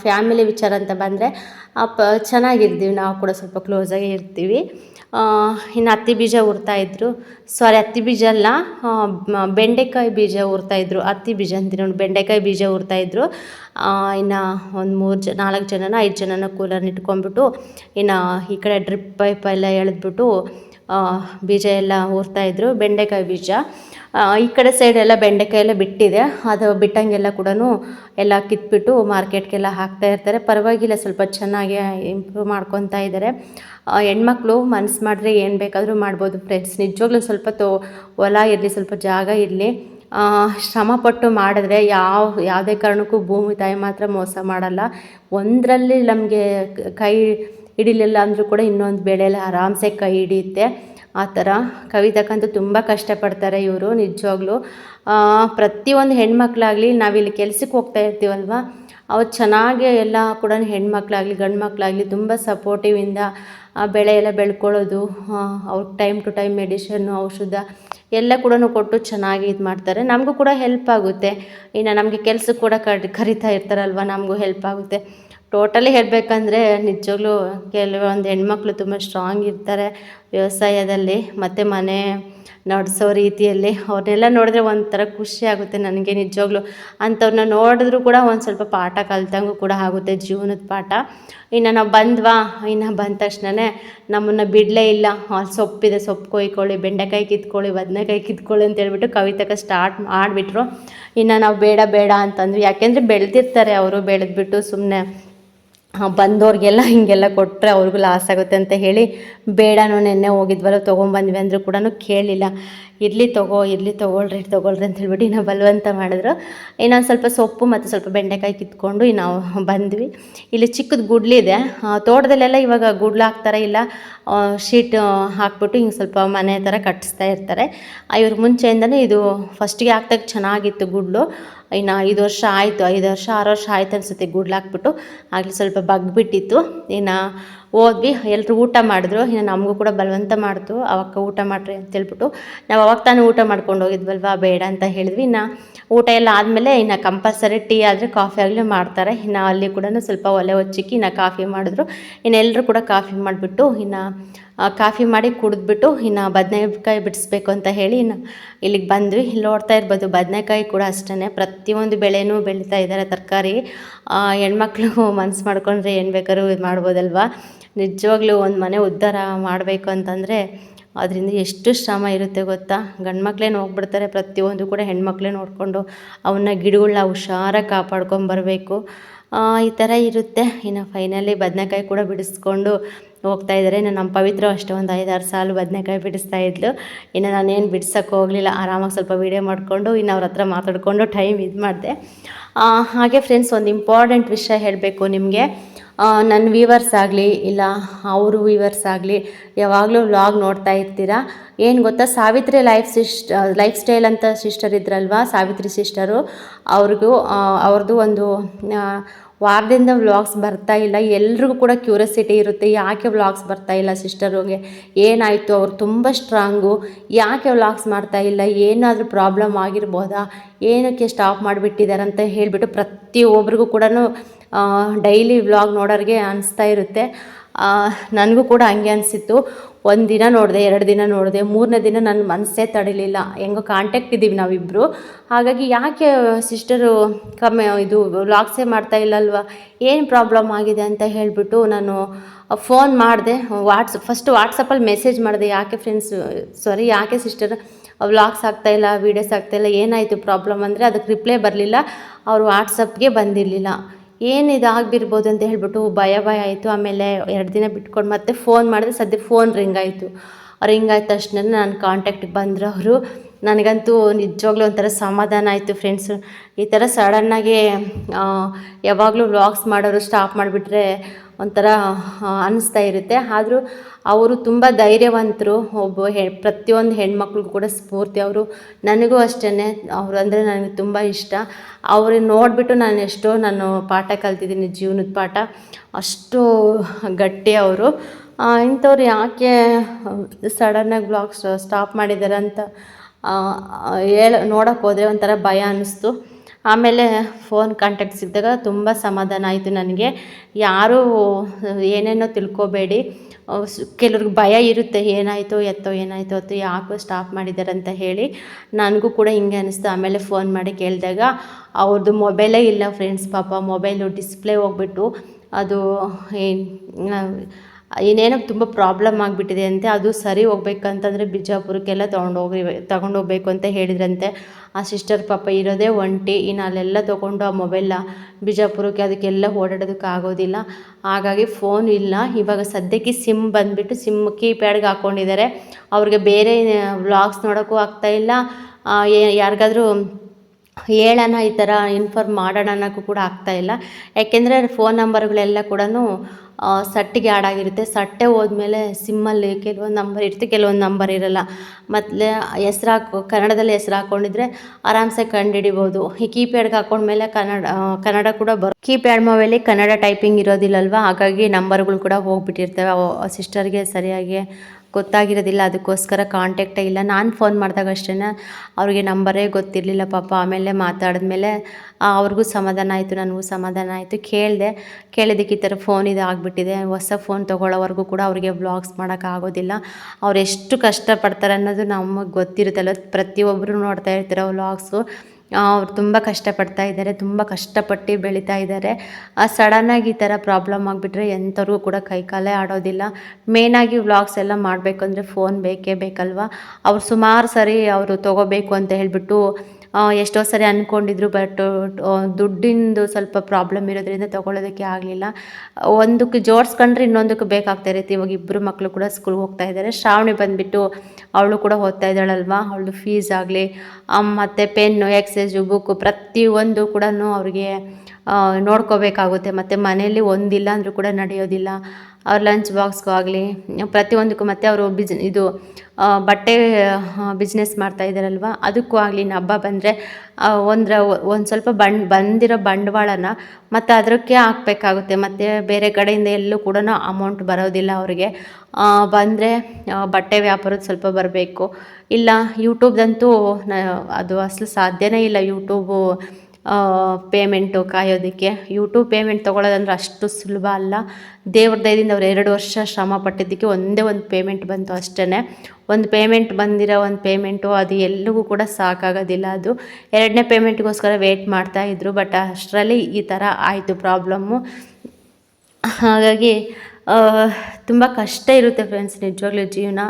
ಫ್ಯಾಮಿಲಿ ವಿಚಾರ ಅಂತ ಬಂದರೆ ಪ, ಚೆನ್ನಾಗಿರ್ತೀವಿ. ನಾವು ಕೂಡ ಸ್ವಲ್ಪ ಕ್ಲೋಸಾಗಿ ಇರ್ತೀವಿ. ಇನ್ನು ಹತ್ತಿ ಬೀಜ ಉರ್ತಾಯಿದ್ರು ಸಾರಿ ಹತ್ತಿ ಬೀಜ ಅಲ್ಲ ಬೆಂಡೆಕಾಯಿ ಬೀಜ ಉರ್ತಾಯಿದ್ರು ಹತ್ತಿ ಬೀಜ ಅಂತೀನಿ ನೋಡಿ, ಬೆಂಡೆಕಾಯಿ ಬೀಜ ಉರ್ತಾಯಿದ್ರು ಇನ್ನು ಒಂದು ಮೂರು ಜನ ನಾಲ್ಕು ಜನನ, ಐದು ಜನನ ಕೂಲರ್ನ ಇಟ್ಕೊಂಡ್ಬಿಟ್ಟು, ಇನ್ನು ಈ ಕಡೆ ಡ್ರಿಪ್ ಪೈಪ್ ಎಲ್ಲ ಎಳೆದ್ಬಿಟ್ಟು ಬೀಜ ಎಲ್ಲ ಊರ್ತಾಯಿದ್ರು ಬೆಂಡೆಕಾಯಿ ಬೀಜ. ಈ ಕಡೆ ಸೈಡ್ ಎಲ್ಲ ಬೆಂಡೆಕಾಯಿ ಎಲ್ಲ ಬಿಟ್ಟಿದೆ. ಅದು ಬಿಟ್ಟಂಗೆಲ್ಲ ಕೂಡ ಎಲ್ಲ ಕಿತ್ಬಿಟ್ಟು ಮಾರ್ಕೆಟ್ಗೆಲ್ಲ ಹಾಕ್ತಾ ಇರ್ತಾರೆ. ಪರವಾಗಿಲ್ಲ, ಸ್ವಲ್ಪ ಚೆನ್ನಾಗಿ ಇಂಪ್ರೂವ್ ಮಾಡ್ಕೊತಾ ಇದ್ದಾರೆ. ಹೆಣ್ಮಕ್ಳು ಮನಸ್ಸು ಮಾಡಿದ್ರೆ ಏನು ಬೇಕಾದರೂ ಮಾಡ್ಬೋದು ಫ್ರೆಂಡ್ಸ್ ನಿಜವಾಗ್ಲೂ ಸ್ವಲ್ಪ ತೋ, ಹೊಲ ಇರಲಿ, ಸ್ವಲ್ಪ ಜಾಗ ಇರಲಿ. ಶ್ರಮಪಟ್ಟು ಮಾಡಿದ್ರೆ ಯಾವ, ಯಾವುದೇ ಕಾರಣಕ್ಕೂ ಭೂಮಿ ತಾಯಿ ಮಾತ್ರ ಮೋಸ ಮಾಡಲ್ಲ. ಒಂದರಲ್ಲಿ ನಮಗೆ ಕೈ ಹಿಡಿಲಿಲ್ಲ ಅಂದರೂ ಕೂಡ ಇನ್ನೊಂದು ಬೆಳೆಯಲ್ಲಿ ಆರಾಮ್ಸೆ ಕೈ ಹಿಡಿಯುತ್ತೆ. ಆ ಥರ ಕವಿತಕ್ಕಂತೂ ತುಂಬ ಕಷ್ಟಪಡ್ತಾರೆ ಇವರು, ನಿಜವಾಗ್ಲೂ. ಪ್ರತಿಯೊಂದು ಹೆಣ್ಮಕ್ಳಾಗಲಿ ನಾವಿಲ್ಲಿ ಕೆಲ್ಸಕ್ಕೆ ಹೋಗ್ತಾ ಇರ್ತೀವಲ್ವ, ಅವ್ರು ಚೆನ್ನಾಗಿ ಎಲ್ಲ ಕೂಡ ಹೆಣ್ಮಕ್ಳಾಗಲಿ ಗಂಡು ಮಕ್ಕಳಾಗಲಿ ತುಂಬ ಸಪೋರ್ಟಿವಿಂದ, ಆ ಬೆಳೆ ಎಲ್ಲ ಬೆಳ್ಕೊಳ್ಳೋದು ಅವ್ರಿಗೆ ಟೈಮ್ ಟು ಟೈಮ್ ಮೆಡಿಷನ್ನು, ಔಷಧ ಎಲ್ಲ ಕೂಡ ಕೊಟ್ಟು ಚೆನ್ನಾಗಿ ಇದು ಮಾಡ್ತಾರೆ. ನಮಗೂ ಕೂಡ ಹೆಲ್ಪ್ ಆಗುತ್ತೆ. ಇನ್ನು ನಮಗೆ ಕೆಲ್ಸಕ್ಕೆ ಕೂಡ ಕರ್ ಕರಿತಾ ಇರ್ತಾರಲ್ವ, ನಮಗೂ ಹೆಲ್ಪ್ ಆಗುತ್ತೆ. ಟೋಟಲಿ ಹೇಳಬೇಕಂದ್ರೆ ನಿಜವಾಗ್ಲೂ ಕೆಲವೊಂದು ಹೆಣ್ಮಕ್ಳು ತುಂಬ ಸ್ಟ್ರಾಂಗ್ ಇರ್ತಾರೆ ವ್ಯವಸಾಯದಲ್ಲಿ, ಮತ್ತು ಮನೆ ನಡೆಸೋ ರೀತಿಯಲ್ಲಿ. ಅವ್ರನ್ನೆಲ್ಲ ನೋಡಿದ್ರೆ ಒಂಥರ ಖುಷಿ ಆಗುತ್ತೆ ನನಗೆ ನಿಜವಾಗ್ಲೂ. ಅಂಥವ್ರನ್ನ ನೋಡಿದ್ರೂ ಕೂಡ ಒಂದು ಸ್ವಲ್ಪ ಪಾಠ ಕಲ್ತಂಗೂ ಕೂಡ ಆಗುತ್ತೆ ಜೀವನದ ಪಾಠ. ಇನ್ನು ನಾವು ಬಂದ್ವಾ? ಇನ್ನು ಬಂದ ತಕ್ಷಣವೇ ನಮ್ಮನ್ನು ಬಿಡಲೇ ಇಲ್ಲ. ಅಲ್ಲಿ ಸೊಪ್ಪಿದೆ, ಸೊಪ್ಪು ಕೊಯ್ಕೊಳ್ಳಿ, ಬೆಂಡೆಕಾಯಿ ಕಿತ್ಕೊಳ್ಳಿ, ಬದನೆಕಾಯಿ ಕಿತ್ಕೊಳ್ಳಿ ಅಂತ ಹೇಳ್ಬಿಟ್ಟು ಕವಿತಕ ಸ್ಟಾರ್ಟ್ ಮಾಡಿಬಿಟ್ರು. ಇನ್ನು ನಾವು ಬೇಡ ಬೇಡ ಅಂತಂದ್ವಿ ಯಾಕೆಂದರೆ ಬೆಳೆದಿರ್ತಾರೆ ಅವರು ಬೆಳೆದ್ಬಿಟ್ಟು ಸುಮ್ಮನೆ ಬಂದವ್ರಿಗೆಲ್ಲ ಹಿಂಗೆಲ್ಲ ಕೊಟ್ಟರೆ ಅವ್ರಿಗೂ ಲಾಸ್ ಆಗುತ್ತೆ ಅಂತ ಹೇಳಿ ಬೇಡನೋ ನೆನ್ನೆ ಹೋಗಿದ್ವಲ್ಲ, ತೊಗೊಂಬಂದ್ವಿ ಅಂದರೂ ಕೂಡ ಕೇಳಲಿಲ್ಲ ಇರಲಿ ತಗೋ, ಇರಲಿ ತೊಗೊಳ್ರಿ ತೊಗೊಳ್ರಿ ಅಂತ ಹೇಳ್ಬಿಟ್ಟು ಇನ್ನು ಬಲವಂತ ಮಾಡಿದ್ರು. ಇನ್ನೊಂದು ಸ್ವಲ್ಪ ಸೊಪ್ಪು ಮತ್ತು ಸ್ವಲ್ಪ ಬೆಂಡೆಕಾಯಿ ಕಿತ್ಕೊಂಡು ನಾವು ಬಂದ್ವಿ. ಇಲ್ಲಿ ಚಿಕ್ಕದು ಗುಡ್ಲಿದೆ ತೋಟದಲ್ಲೆಲ್ಲ ಇವಾಗ ಗುಡ್ಲು ಹಾಕ್ತಾರೆ ಇಲ್ಲ ಶೀಟ್ ಹಾಕ್ಬಿಟ್ಟು ಹಿಂಗೆ ಸ್ವಲ್ಪ ಮನೆ ಥರ ಕಟ್ಟಿಸ್ತಾ ಇರ್ತಾರೆ. ಇವ್ರ ಮುಂಚೆಯಿಂದನೇ ಇದು ಫಸ್ಟಿಗೆ ಹಾಕ್ದಾಗ ಚೆನ್ನಾಗಿತ್ತು ಗುಡ್ಲು. ಇನ್ನು ಐದು ವರ್ಷ ಆಯಿತು, ಐದು ವರ್ಷ, ಆರು ವರ್ಷ ಆಯ್ತು ಅನಿಸುತ್ತೆ ಗುಡ್ಲಾಕ್ಬಿಟ್ಟು ಆಗಲಿ ಸ್ವಲ್ಪ ಬಗ್ಬಿಟ್ಟಿತ್ತು ಇನ್ನು ಹೋದ್ವಿ ಎಲ್ಲರೂ ಊಟ ಮಾಡಿದ್ರು. ಇನ್ನು ನಮಗೂ ಕೂಡ ಬಲವಂತ ಮಾಡ್ತು. ಅವಕ್ಕ ಊಟ ಮಾಡಿರಿ ಅಂತ ಹೇಳ್ಬಿಟ್ಟು ನಾವು ಅವಾಗ ತಾನೇ ಊಟ ಮಾಡ್ಕೊಂಡು ಹೋಗಿದ್ವಲ್ವಾ, ಬೇಡ ಅಂತ ಹೇಳಿದ್ವಿ. ಇನ್ನು ಊಟ ಎಲ್ಲ ಆದಮೇಲೆ ಇನ್ನು ಕಂಪಲ್ಸರಿ ಟೀ ಆದರೆ ಕಾಫಿ ಆಗಲಿ ಮಾಡ್ತಾರೆ. ಇನ್ನು ಅಲ್ಲಿ ಕೂಡ ಸ್ವಲ್ಪ ಒಲೆ ಹೊಚ್ಚಿಕ್ಕಿ ಇನ್ನು ಕಾಫಿ ಮಾಡಿದ್ರು. ಇನ್ನು ಎಲ್ಲರೂ ಕೂಡ ಕಾಫಿ ಮಾಡಿಬಿಟ್ಟು ಇನ್ನು ಕಾಫಿ ಮಾಡಿ ಕುಡಿದ್ಬಿಟ್ಟು ಇನ್ನು ಬದನೆಕಾಯಿ ಬಿಡಿಸ್ಬೇಕು ಅಂತ ಹೇಳಿ ಇನ್ನು ಇಲ್ಲಿಗೆ ಬಂದ್ವಿ. ಇಲ್ಲಿ ನೋಡ್ತಾ ಇರ್ಬೋದು ಬದನೆಕಾಯಿ ಕೂಡ ಅಷ್ಟೇ ಪ್ರತಿಯೊಂದು ಬೆಳೆನೂ ಬೆಳೀತಾ ಇದ್ದಾರೆ. ತರಕಾರಿ ಹೆಣ್ಮಕ್ಳು <laughs> ಮನ್ಸು ಮಾಡ್ಕೊಂಡ್ರೆ ಏನು ಬೇಕಾದ್ರೂ ಇದು ಮಾಡ್ಬೋದಲ್ವಾ? ನಿಜವಾಗ್ಲೂ ಒಂದು ಮನೆ ಉದ್ಧಾರ ಮಾಡಬೇಕು ಅಂತಂದರೆ ಅದರಿಂದ ಎಷ್ಟು ಶ್ರಮ ಇರುತ್ತೆ ಗೊತ್ತಾ? ಗಂಡು ಮಕ್ಕಳೇ ಹೋಗ್ಬಿಡ್ತಾರೆ. ಪ್ರತಿಯೊಂದು ಕೂಡ ಹೆಣ್ಮಕ್ಳೇ ನೋಡಿಕೊಂಡು ಅವನ್ನ ಗಿಡಗಳನ್ನ ಹುಷಾರಾಗಿ ಕಾಪಾಡ್ಕೊಂಡು ಬರಬೇಕು. ಈ ಥರ ಇರುತ್ತೆ. ಇನ್ನು ಫೈನಲಿ ಬದನೆಕಾಯಿ ಕೂಡ ಬಿಡಿಸ್ಕೊಂಡು ಹೋಗ್ತಾ ಇದ್ದಾರೆ. ಇನ್ನು ನಮ್ಮ ಪವಿತ್ರ ಅಷ್ಟೇ ಒಂದು ಐದಾರು ಸಾಲು ಬದನೆಕಾಯಿ ಬಿಡಿಸ್ತಾ ಇದ್ಲು. ಇನ್ನು ನಾನೇನು ಬಿಡ್ಸೋಕ್ಕೆ ಹೋಗಲಿಲ್ಲ. ಆರಾಮಾಗಿ ಸ್ವಲ್ಪ ವೀಡಿಯೋ ಮಾಡಿಕೊಂಡು ಇನ್ನು ಅವ್ರ ಹತ್ರ ಮಾತಾಡಿಕೊಂಡು ಟೈಮ್ ಇದು ಮಾಡಿದೆ. ಹಾಗೆ ಫ್ರೆಂಡ್ಸ್ ಒಂದು ಇಂಪಾರ್ಟೆಂಟ್ ವಿಷಯ ಹೇಳಬೇಕು ನಿಮಗೆ. ನನ್ನ ವೀವರ್ಸ್ ಆಗಲಿ ಇಲ್ಲ ಅವರು ವೀವರ್ಸ್ ಆಗಲಿ, ಯಾವಾಗಲೂ ವ್ಲಾಗ್ ನೋಡ್ತಾ ಇರ್ತೀರಾ? ಏನು ಗೊತ್ತಾ? Savitri life cyst life style ಅಂತ ಸಿಸ್ಟರ್ ಇದ್ರಲ್ವಾ? ಸಾವಿತ್ರಿ ಸಿಸ್ಟರು ಅವ್ರಿಗೂ ಅವ್ರದ್ದು ಒಂದು ವಾರದಿಂದ ವ್ಲಾಗ್ಸ್ ಬರ್ತಾ ಇಲ್ಲ. ಎಲ್ರಿಗೂ ಕೂಡ ಕ್ಯೂರಿಯಾಸಿಟಿ ಇರುತ್ತೆ, ಯಾಕೆ ವ್ಲಾಗ್ಸ್ ಬರ್ತಾ ಇಲ್ಲ ಸಿಸ್ಟರ್ಗೆ ಏನಾಯಿತು? ಅವ್ರು ತುಂಬ ಸ್ಟ್ರಾಂಗು. ಯಾಕೆ ವ್ಲಾಗ್ಸ್ ಮಾಡ್ತಾ ಇಲ್ಲ? ಏನಾದರೂ ಪ್ರಾಬ್ಲಮ್ ಆಗಿರ್ಬೋದಾ? ಏನಕ್ಕೆ ಸ್ಟಾಪ್ ಮಾಡಿಬಿಟ್ಟಿದ್ದಾರೆ ಅಂತ ಹೇಳಿಬಿಟ್ಟು ಪ್ರತಿಯೊಬ್ಬರಿಗೂ ಕೂಡ ಡೈಲಿ ವ್ಲಾಗ್ ನೋಡೋರಿಗೆ ಅನಿಸ್ತಾ ಇರುತ್ತೆ. ನನಗೂ ಕೂಡ ಹಂಗೆ ಅನಿಸಿತ್ತು. ಒಂದು ದಿನ ನೋಡಿದೆ, ಎರಡು ದಿನ ನೋಡಿದೆ, ಮೂರನೇ ದಿನ ನನ್ನ ಮನಸ್ಸೇ ತಡಿಲಿಲ್ಲ. ಹೆಂಗೋ ಕಾಂಟ್ಯಾಕ್ಟ್ ಇದ್ದೀವಿ ನಾವಿಬ್ಬರು ಹಾಗಾಗಿ ಯಾಕೆ ಸಿಸ್ಟರು ಕಮ್ಮಿ ಇದು ವ್ಲಾಗ್ಸೇ ಮಾಡ್ತಾ ಇಲ್ಲಲ್ವ? ಏನು ಪ್ರಾಬ್ಲಮ್ ಆಗಿದೆ ಅಂತ ಹೇಳಿಬಿಟ್ಟು ನಾನು ಫೋನ್ ಮಾಡಿದೆ. ವಾಟ್ಸ್ ಫಸ್ಟ್ ವಾಟ್ಸಪ್ಪಲ್ಲಿ ಮೆಸೇಜ್ ಮಾಡಿದೆ, ಯಾಕೆ ಫ್ರೆಂಡ್ಸ್ ಸಾರಿ ಯಾಕೆ ಸಿಸ್ಟರ್ ವ್ಲಾಗ್ಸ್ ಆಗ್ತಾಯಿಲ್ಲ ವೀಡಿಯೋಸ್ ಆಗ್ತಾಯಿಲ್ಲ ಏನಾಯಿತು ಪ್ರಾಬ್ಲಮ್ ಅಂದರೆ ಅದಕ್ಕೆ ರಿಪ್ಲೈ ಬರಲಿಲ್ಲ. ಅವರು ವಾಟ್ಸಪ್ಗೆ ಬಂದಿರಲಿಲ್ಲ. ಏನು ಇದಾಗಿರ್ಬೋದು ಅಂತ ಹೇಳಿಬಿಟ್ಟು ಭಯ ಭಯ ಆಯಿತು. ಆಮೇಲೆ ಎರಡು ದಿನ ಬಿಟ್ಕೊಂಡು ಮತ್ತೆ ಫೋನ್ ಮಾಡಿದ್ರೆ ಸದ್ಯ ಫೋನ್ ರಿಂಗ್ ಆಯಿತು. ರಿಂಗ್ ಆದ ತಕ್ಷಣ ನಾನು ಕಾಂಟ್ಯಾಕ್ಟಿಗೆ ಬಂದರು ಅವರು. ನನಗಂತೂ ನಿಜವಾಗ್ಲೂ ಒಂಥರ ಸಮಾಧಾನ ಆಯಿತು ಫ್ರೆಂಡ್ಸು ಈ ಥರ ಸಡನ್ನಾಗಿ ಯಾವಾಗಲೂ ವ್ಲಾಗ್ಸ್ ಮಾಡೋರು ಸ್ಟಾಪ್ ಮಾಡಿಬಿಟ್ರೆ ಒಂಥರ ಅನ್ನಿಸ್ತಾ ಇರುತ್ತೆ. ಆದರೂ ಅವರು ತುಂಬ ಧೈರ್ಯವಂತರು. ಒಬ್ಬ ಹೆ, ಪ್ರತಿಯೊಂದು ಹೆಣ್ಮಕ್ಳಿಗೂ ಕೂಡ ಸ್ಫೂರ್ತಿ. ಅವರು ನನಗೂ ಅಷ್ಟೇ ಅವರು ಅಂದರೆ ನನಗೆ ತುಂಬ ಇಷ್ಟ. ಅವ್ರನ್ನ ನೋಡಿಬಿಟ್ಟು ನಾನು ಎಷ್ಟೋ ನಾನು ಪಾಠ ಕಲ್ತಿದ್ದೀನಿ, ಜೀವನದ ಪಾಠ. ಅಷ್ಟು ಗಟ್ಟಿ ಅವರು. ಇಂಥವ್ರು ಯಾಕೆ ಸಡನ್ನಾಗಿ ಬ್ಲಾಗ್ಸ್ ಸ್ಟಾಪ್ ಮಾಡಿದ್ದಾರೆ ಅಂತ ಹೇಳ ನೋಡೋಕ್ಕೋದ್ರೆ ಒಂಥರ ಭಯ ಅನ್ನಿಸ್ತು ಆಮೇಲೆ ಫೋನ್ ಕಾಂಟ್ಯಾಕ್ಟ್ ಸಿಕ್ಕಿದಾಗ ತುಂಬ ಸಮಾಧಾನ ಆಯಿತು ನನಗೆ. ಯಾರೂ, ಏನೇನೋ ತಿಳ್ಕೊಬೇಡಿ. ಕೆಲವ್ರಿಗೆ ಭಯ ಇರುತ್ತೆ, ಏನಾಯಿತು, ಎತ್ತೋ, ಏನಾಯಿತು ಅಥವಾ ಯಾಕೋ ಸ್ಟಾಪ್ ಮಾಡಿದ್ದಾರೆ ಅಂತ ಹೇಳಿ ನನಗೂ ಕೂಡ ಹಿಂಗೆ ಅನಿಸ್ತು. ಆಮೇಲೆ ಫೋನ್ ಮಾಡಿ ಕೇಳಿದಾಗ ಅವ್ರದ್ದು ಮೊಬೈಲೇ ಇಲ್ಲ ಫ್ರೆಂಡ್ಸ್ ಪಾಪ ಮೊಬೈಲು ಡಿಸ್ಪ್ಲೇ ಹೋಗ್ಬಿಟ್ಟು ಅದು ಏನು ಏನೇನೋ ತುಂಬ ಪ್ರಾಬ್ಲಮ್ ಆಗಿಬಿಟ್ಟಿದೆ ಅಂತೆ. ಅದು ಸರಿ ಹೋಗ್ಬೇಕಂತಂದರೆ ಬಿಜಾಪುರಕ್ಕೆಲ್ಲ ತೊಗೊಂಡೋಗಿ ತೊಗೊಂಡೋಗ್ಬೇಕು ಅಂತ ಹೇಳಿದ್ರಂತೆ. ಆ ಸಿಸ್ಟರ್ ಪಾಪ ಇರೋದೇ ಒಂಟಿ. ಇನ್ನು ಅಲ್ಲೆಲ್ಲ ತೊಗೊಂಡು ಆ ಮೊಬೈಲ್ನ ಬಿಜಾಪುರಕ್ಕೆ ಅದಕ್ಕೆಲ್ಲ ಓಡಾಡೋದಕ್ಕೆ ಆಗೋದಿಲ್ಲ. ಹಾಗಾಗಿ ಫೋನ್ ಇಲ್ಲ. ಇವಾಗ ಸದ್ಯಕ್ಕೆ ಸಿಮ್ ಬಂದುಬಿಟ್ಟು ಸಿಮ್ ಕೀಪ್ಯಾಡ್ಗೆ ಹಾಕ್ಕೊಂಡಿದ್ದಾರೆ ಅವ್ರಿಗೆ ಬೇರೆ ವ್ಲಾಗ್ಸ್ ನೋಡೋಕ್ಕೂ ಆಗ್ತಾಯಿಲ್ಲ ಯಾರಿಗಾದ್ರೂ ಹೇಳೋಣ ಈ ಥರ ಇನ್ಫಾರ್ಮ್ ಮಾಡೋಣ ಅನ್ನೋಕ್ಕೂ ಕೂಡ ಆಗ್ತಾಯಿಲ್ಲ ಯಾಕೆಂದರೆ ಫೋನ್ ನಂಬರ್ಗಳೆಲ್ಲ ಕೂಡ ಸಟ್ಟಿಗೆ ಆ್ಯಡ್ ಆಗಿರುತ್ತೆ. ಸಟ್ಟೆ ಹೋದ್ಮೇಲೆ ಸಿಮ್ಮಲ್ಲಿ ಕೆಲವೊಂದು ನಂಬರ್ ಇರುತ್ತೆ, ಕೆಲವೊಂದು ನಂಬರ್ ಇರಲ್ಲ. ಮತ್ತು ಹೆಸ್ರು ಹಾಕೋ, ಕನ್ನಡದಲ್ಲಿ ಹೆಸ್ರು ಹಾಕ್ಕೊಂಡಿದ್ರೆ ಆರಾಮ್ಸೆ ಕಂಡುಹಿಡಿಬೋದು ಈ ಕೀಪ್ಯಾಡ್ಗೆ ಹಾಕೊಂಡ್ಮೇಲೆ ಕನ್ನಡ ಕನ್ನಡ ಕೂಡ ಬರೋ, ಕೀಪ್ಯಾಡ್ ಮೊಬೈಲಿಗೆ ಕನ್ನಡ ಟೈಪಿಂಗ್ ಇರೋದಿಲ್ಲಲ್ವ? ಹಾಗಾಗಿ ನಂಬರ್ಗಳು ಕೂಡ ಹೋಗ್ಬಿಟ್ಟಿರ್ತವೆ. ಸಿಸ್ಟರ್ಗೆ ಸರಿಯಾಗಿ ಗೊತ್ತಾಗಿರೋದಿಲ್ಲ, ಅದಕ್ಕೋಸ್ಕರ ಕಾಂಟ್ಯಾಕ್ಟೇ ಇಲ್ಲ. ನಾನು ಫೋನ್ ಮಾಡಿದಾಗ ಅಷ್ಟೇ ಅವ್ರಿಗೆ ನಂಬರೇ ಗೊತ್ತಿರಲಿಲ್ಲ ಪಾಪ. ಆಮೇಲೆ ಮಾತಾಡಿದ್ಮೇಲೆ ಅವ್ರಿಗೂ ಸಮಾಧಾನ ಆಯಿತು, ನನಗೂ ಸಮಾಧಾನ ಆಯಿತು. ಕೇಳಿದೆ, ಕೇಳಿದ್ದಕ್ಕೆ ಈ ಥರ ಫೋನ್ ಇದು ಆಗಿಬಿಟ್ಟಿದೆ. ಹೊಸ ಫೋನ್ ತೊಗೊಳ್ಳೋವರೆಗೂ ಕೂಡ ಅವರಿಗೆ ವ್ಲಾಗ್ಸ್ ಮಾಡೋಕ್ಕಾಗೋದಿಲ್ಲ ಅವ್ರು ಎಷ್ಟು ಕಷ್ಟಪಡ್ತಾರೆ ಅನ್ನೋದು ನಮಗೆ ಗೊತ್ತಿರುತ್ತಲ್ಲ ಪ್ರತಿಯೊಬ್ಬರು ನೋಡ್ತಾ ಇರ್ತಾರೆ ವ್ಲಾಗ್ಸು ಅವ್ರು ತುಂಬ ಕಷ್ಟಪಡ್ತಾ ಇದ್ದಾರೆ ತುಂಬ ಕಷ್ಟಪಟ್ಟು ಬೆಳೀತಾ ಇದ್ದಾರೆ. ಸಡನ್ನಾಗಿ ಈ ಥರ ಪ್ರಾಬ್ಲಮ್ ಆಗಿಬಿಟ್ರೆ ಎಂಥವ್ರಿಗೂ ಕೂಡ ಕೈಕಾಲೇ ಆಡೋದಿಲ್ಲ. ಮೇಯ್ನಾಗಿ ವ್ಲಾಗ್ಸ್ ಎಲ್ಲ ಮಾಡಬೇಕು ಅಂದರೆ ಫೋನ್ ಬೇಕೇ ಬೇಕಲ್ವ? ಅವ್ರು ಸುಮಾರು ಸರಿ ಅವರು ತೊಗೋಬೇಕು ಅಂತ ಹೇಳಿಬಿಟ್ಟು ಆ, ಎಷ್ಟೋ ಸರಿ ಅಂದ್ಕೊಂಡಿದ್ರು ಬಟ್ ದುಡ್ಡಿಂದು ಸ್ವಲ್ಪ ಪ್ರಾಬ್ಲಮ್ ಇರೋದ್ರಿಂದ ತೊಗೊಳೋದಕ್ಕೆ ಆಗಲಿಲ್ಲ. ಒಂದಕ್ಕೆ ಜೋಡಿಸ್ಕೊಂಡ್ರೆ ಇನ್ನೊಂದಕ್ಕೆ ಬೇಕಾಗ್ತಾ ಇರುತ್ತೆ. ಇವಾಗ ಇಬ್ಬರು ಮಕ್ಕಳು ಕೂಡ ಸ್ಕೂಲ್ಗೆ ಹೋಗ್ತಾ ಇದ್ದಾರೆ. ಶ್ರಾವಣಿ ಬಂದುಬಿಟ್ಟು ಅವಳು ಕೂಡ ಓದ್ತಾ ಇದ್ದಾಳಲ್ವಾ? ಅವಳದು ಫೀಸ್ ಆಗಲಿ ಮತ್ತು ಪೆನ್ನು ಎಕ್ಸೈಜು ಬುಕ್ಕು ಪ್ರತಿಯೊಂದು ಕೂಡ ಅವ್ರಿಗೆ ನೋಡ್ಕೋಬೇಕಾಗುತ್ತೆ. ಮತ್ತು ಮನೆಯಲ್ಲಿ ಒಂದಿಲ್ಲ ಅಂದರೂ ಕೂಡ ನಡೆಯೋದಿಲ್ಲ. ಅವ್ರ ಲಂಚ್ ಬಾಕ್ಸ್ಗೂ ಆಗಲಿ ಪ್ರತಿಯೊಂದಕ್ಕೂ ಮತ್ತು ಅವರು ಬಿಜ್ ಇದು ಬಟ್ಟೆ ಬಿಸ್ನೆಸ್ ಮಾಡ್ತಾ ಇದ್ದಾರಲ್ವ ಅದಕ್ಕೂ ಆಗಲಿ ಹಬ್ಬ ಬಂದರೆ ಒಂದ್ರ, ಒಂದು ಸ್ವಲ್ಪ ಬಂಡ್ ಬಂದಿರೋ ಬಂಡವಾಳನ ಮತ್ತು ಅದಕ್ಕೆ ಹಾಕ್ಬೇಕಾಗುತ್ತೆ. ಮತ್ತು ಬೇರೆ ಕಡೆಯಿಂದ ಎಲ್ಲೂ ಕೂಡ ಅಮೌಂಟ್ ಬರೋದಿಲ್ಲ ಅವರಿಗೆ. ಬಂದರೆ ಬಟ್ಟೆ ವ್ಯಾಪಾರದ ಸ್ವಲ್ಪ ಬರಬೇಕು. ಇಲ್ಲ ಯೂಟ್ಯೂಬ್ದಂತೂ ಅದು ಅಸಲು ಸಾಧ್ಯನೇ ಇಲ್ಲ ಯೂಟ್ಯೂಬು ಪೇಮೆಂಟು ಕಾಯೋದಕ್ಕೆ. ಯೂಟ್ಯೂಬ್ ಪೇಮೆಂಟ್ ತೊಗೊಳೋದಂದ್ರೆ ಅಷ್ಟು ಸುಲಭ ಅಲ್ಲ. ದೇವ್ರ ದಯದಿಂದ ಅವ್ರು ಎರಡು ವರ್ಷ ಶ್ರಮ ಪಟ್ಟಿದ್ದಕ್ಕೆ ಒಂದೇ ಒಂದು ಪೇಮೆಂಟ್ ಬಂತು ಅಷ್ಟೇ ಒಂದು ಪೇಮೆಂಟ್ ಬಂದಿರೋ ಒಂದು ಪೇಮೆಂಟು ಅದು ಎಲ್ಲಿಗೂ ಕೂಡ ಸಾಕಾಗೋದಿಲ್ಲ ಅದು. ಎರಡನೇ ಪೇಮೆಂಟ್ಗೋಸ್ಕರ ವೆಯ್ಟ್ ಮಾಡ್ತಾಯಿದ್ರು ಬಟ್ ಅಷ್ಟರಲ್ಲಿ ಈ ಥರ ಆಯಿತು ಪ್ರಾಬ್ಲಮ್ಮು ಹಾಗಾಗಿ ತುಂಬ ಕಷ್ಟ ಇರುತ್ತೆ ಫ್ರೆಂಡ್ಸ್ ನಿಜವಾಗ್ಲೂ ಜೀವನ.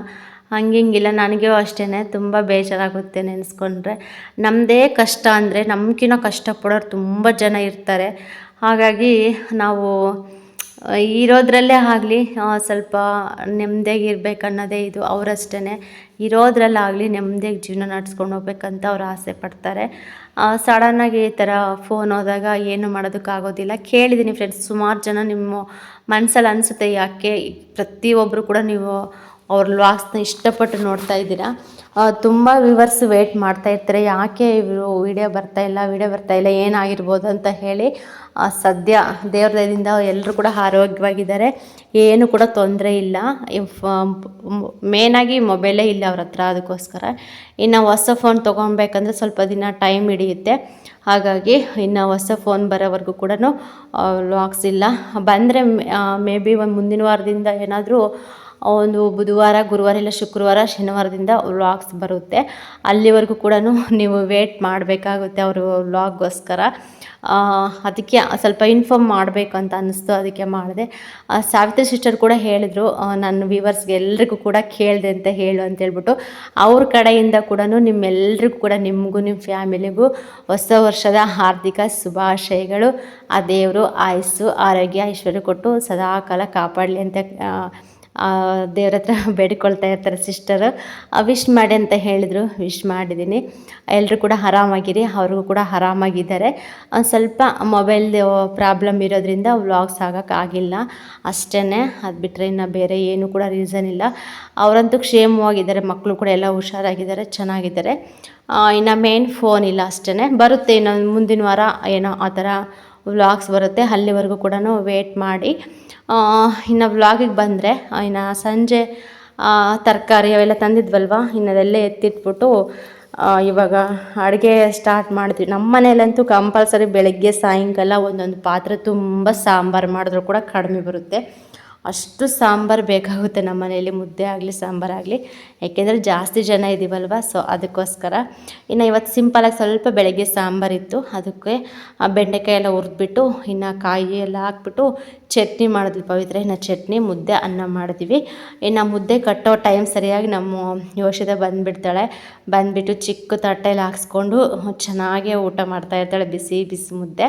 ಹಂಗೆ ಹಿಂಗಿಲ್ಲ ನನಗೂ ಅಷ್ಟೇ ತುಂಬ ಬೇಜಾರಾಗುತ್ತೆ ನೆನೆಸ್ಕೊಂಡ್ರೆ. ನಮ್ಮದೇ ಕಷ್ಟ ಅಂದರೆ ನಮ್ಗಿನ್ನ ಕಷ್ಟಪಡೋರು ತುಂಬ ಜನ ಇರ್ತಾರೆ. ಹಾಗಾಗಿ ನಾವು, ಇರೋದ್ರಲ್ಲೇ ಆಗಲಿ ಸ್ವಲ್ಪ ನೆಮ್ಮದಿಯಾಗಿ ಇರಬೇಕನ್ನೋದೇ ಇದು. ಅವರಷ್ಟೇ ಇರೋದ್ರಲ್ಲಾಗಲಿ ನೆಮ್ಮದಿಯಾಗಿ ಜೀವನ ನಡೆಸ್ಕೊಂಡು ಹೋಗ್ಬೇಕಂತ ಅವ್ರು ಆಸೆ ಪಡ್ತಾರೆ. ಸಡನ್ನಾಗಿ ಈ ಥರ ಫೋನ್ ಹೋದಾಗ ಏನು ಮಾಡೋದಕ್ಕಾಗೋದಿಲ್ಲ. ಕೇಳಿದ್ದೀನಿ ಫ್ರೆಂಡ್ಸ್ ಸುಮಾರು ಜನ ನಿಮ್ಮ ಮನಸ್ಸಲ್ಲಿ ಅನಿಸುತ್ತೆ, ಯಾಕೆ ಪ್ರತಿಯೊಬ್ಬರು ಕೂಡ ನೀವು ಅವ್ರ ವ್ಲಾಗ್ಸ್ನ ಇಷ್ಟಪಟ್ಟು ನೋಡ್ತಾ ಇದ್ದೀರಾ? ತುಂಬ ವಿವರ್ಸ್ ವೇಟ್ ಮಾಡ್ತಾ ಇರ್ತಾರೆ. ಯಾಕೆ ಇವರು ವಿಡಿಯೋ ಬರ್ತಾ ಇಲ್ಲ ವಿಡಿಯೋ ಬರ್ತಾ ಇಲ್ಲ, ಏನಾಗಿರ್ಬೋದು ಅಂತ ಹೇಳಿ ಸದ್ಯ ದೇವ್ರ ದಯದಿಂದ ಎಲ್ಲರೂ ಕೂಡ ಆರೋಗ್ಯವಾಗಿದ್ದಾರೆ. ಏನು ಕೂಡ ತೊಂದರೆ ಇಲ್ಲ. ಮೇನಾಗಿ ಮೊಬೈಲೇ ಇಲ್ಲ ಅವ್ರ ಹತ್ರ ಅದಕ್ಕೋಸ್ಕರ. ಇನ್ನು ಹೊಸ ಫೋನ್ ತೊಗೊಬೇಕಂದ್ರೆ ಸ್ವಲ್ಪ ದಿನ ಟೈಮ್ ಹಿಡಿಯುತ್ತೆ. ಹಾಗಾಗಿ ಇನ್ನು ಹೊಸ ಫೋನ್ ಬರೋವರೆಗೂ ಕೂಡ ಲಾಕ್ಸ್ ಇಲ್ಲ. ಬಂದರೆ ಮೇ ಬಿ ಒಂದು ಮುಂದಿನ ವಾರದಿಂದ ಏನಾದರೂ ಒಂದು ಬುಧವಾರ, ಗುರುವಾರ ಇಲ್ಲ ಶುಕ್ರವಾರ, ಶನಿವಾರದಿಂದ ವ್ಲಾಗ್ಸ್ ಬರುತ್ತೆ. ಅಲ್ಲಿವರೆಗೂ ಕೂಡ ನೀವು ವೇಟ್ ಮಾಡಬೇಕಾಗುತ್ತೆ ಅವರು ವ್ಲಾಗ್ಗೋಸ್ಕರ. ಅದಕ್ಕೆ ಸ್ವಲ್ಪ ಇನ್ಫಾರ್ಮ್ ಮಾಡಬೇಕು ಅಂತ ಅನ್ನಿಸ್ತು, ಅದಕ್ಕೆ ಮಾಡಿದೆ. ಸಾವಿತ್ರಿ ಸಿಸ್ಟರ್ ಕೂಡ ಹೇಳಿದರು ನನ್ನ ವ್ಯೂವರ್ಸ್ಗೆ ಎಲ್ರಿಗೂ ಕೂಡ ಕೇಳಿದೆ ಅಂತ ಹೇಳು ಅಂತ ಹೇಳ್ಬಿಟ್ಟು. ಅವ್ರ ಕಡೆಯಿಂದ ಕೂಡ ನಿಮ್ಮೆಲ್ರಿಗೂ ಕೂಡ, ನಿಮಗೂ ನಿಮ್ಮ ಫ್ಯಾಮಿಲಿಗೂ ಹೊಸ ವರ್ಷದ ಹಾರ್ದಿಕ ಶುಭಾಶಯಗಳು. ಆ ದೇವರು, ಆಯಸ್ಸು, ಆರೋಗ್ಯ, ಐಶ್ವರ್ಯ ಕೊಟ್ಟು ಸದಾ ಕಾಲ ಕಾಪಾಡಲಿ ಅಂತ ದೇವ್ರ ಹತ್ರ <laughs> ಬೇಡಿಕೊಳ್ತಾ ಇರ್ತಾರೆ ಸಿಸ್ಟರು. ವಿಶ್ ಮಾಡಿ ಅಂತ ಹೇಳಿದರು. ವಿಶ್ ಮಾಡಿದ್ದೀನಿ. ಎಲ್ಲರೂ ಕೂಡ ಆರಾಮಾಗಿರಿ. ಅವ್ರಿಗೂ ಕೂಡ ಆರಾಮಾಗಿದ್ದಾರೆ. ಸ್ವಲ್ಪ ಮೊಬೈಲ್ ಪ್ರಾಬ್ಲಮ್ ಇರೋದ್ರಿಂದ ವ್ಲಾಗ್ಸ್ ಆಗೋಕ್ಕಾಗಿಲ್ಲ ಅಷ್ಟೇ ಅದು ಬಿಟ್ಟರೆ ಇನ್ನು ಬೇರೆ ಏನು ಕೂಡ ರೀಸನ್ ಇಲ್ಲ. ಅವರಂತೂ ಕ್ಷೇಮವಾಗಿದ್ದಾರೆ. ಮಕ್ಕಳು ಕೂಡ ಎಲ್ಲ ಹುಷಾರಾಗಿದ್ದಾರೆ. ಚೆನ್ನಾಗಿದ್ದಾರೆ. ಇನ್ನು ಮೇನ್ ಫೋನ್ ಇಲ್ಲ ಅಷ್ಟೇ ಬರುತ್ತೆ ಇನ್ನೊಂದು ಮುಂದಿನ ವಾರ ಏನೋ ಆ ಥರ ವ್ಲಾಗ್ಸ್ ಬರುತ್ತೆ. ಅಲ್ಲಿವರೆಗೂ ಕೂಡ ವೇಟ್ ಮಾಡಿ. ಇನ್ನು ವ್ಲಾಗಿಗೆ ಬಂದರೆ ಇನ್ನು ಸಂಜೆ ತರಕಾರಿ ಅವೆಲ್ಲ ತಂದಿದ್ವಲ್ವ, ಇನ್ನು ಅದೆಲ್ಲ ಎತ್ತಿಟ್ಬಿಟ್ಟು ಇವಾಗ ಅಡುಗೆ ಸ್ಟಾರ್ಟ್ ಮಾಡ್ತೀವಿ. ನಮ್ಮ ಮನೇಲಂತೂ ಕಂಪಲ್ಸರಿ ಬೆಳಗ್ಗೆ, ಸಾಯಂಕಾಲ ಒಂದೊಂದು ಪಾತ್ರೆ ತುಂಬ ಸಾಂಬಾರು ಮಾಡಿದ್ರು ಕೂಡ ಕಡಿಮೆ ಬರುತ್ತೆ. ಅಷ್ಟು ಸಾಂಬಾರು ಬೇಕಾಗುತ್ತೆ ನಮ್ಮ ಮನೆಯಲ್ಲಿ, ಮುದ್ದೆ ಆಗಲಿ ಸಾಂಬಾರಾಗಲಿ ಯಾಕೆಂದರೆ ಜಾಸ್ತಿ ಜನ ಇದ್ದೀವಲ್ವ ಸೊ ಅದಕ್ಕೋಸ್ಕರ ಇನ್ನು ಇವತ್ತು ಸಿಂಪಲಾಗಿ ಸ್ವಲ್ಪ ಬೆಳಗ್ಗೆ ಸಾಂಬಾರಿತ್ತು ಅದಕ್ಕೆ ಆ ಬೆಂಡೆಕಾಯಿ ಎಲ್ಲ ಹುರಿದ್ಬಿಟ್ಟು, ಇನ್ನು ಕಾಯಿ ಎಲ್ಲ ಹಾಕ್ಬಿಟ್ಟು ಚಟ್ನಿ ಮಾಡಿದ್ವಿ. ಪವಿತ್ರ, ಇನ್ನು ಚಟ್ನಿ, ಮುದ್ದೆ, ಅನ್ನ ಮಾಡಿದ್ವಿ. ಇನ್ನು ಮುದ್ದೆ ಕಟ್ಟೋ ಟೈಮ್ ಸರಿಯಾಗಿ ನಮ್ಮ ಯೋಷಿತ ಬಂದುಬಿಡ್ತಾಳೆ. ಬಂದುಬಿಟ್ಟು ಚಿಕ್ಕ ತಟ್ಟೆಯಲ್ಲಿ ಹಾಕ್ಸ್ಕೊಂಡು ಚೆನ್ನಾಗೇ ಊಟ ಮಾಡ್ತಾ ಇರ್ತಾಳೆ, ಬಿಸಿ ಬಿಸಿ ಮುದ್ದೆ.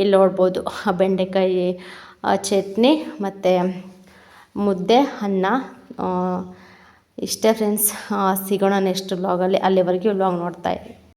ಇಲ್ಲಿ ನೋಡ್ಬೋದು, ಆ ಬೆಂಡೆಕಾಯಿ ಚಟ್ನಿ ಮತ್ತು ಮುದ್ದೆ ಅನ್ನ ಇಷ್ಟೇ ಫ್ರೆಂಡ್ಸ್ ಸಿಗೋಣ ನೆಕ್ಸ್ಟ್ ವ್ಲಾಗಲ್ಲಿ ಅಲ್ಲಿವರೆಗೂ ವ್ಲಾಗ್ ನೋಡ್ತಾ ಇರಿ.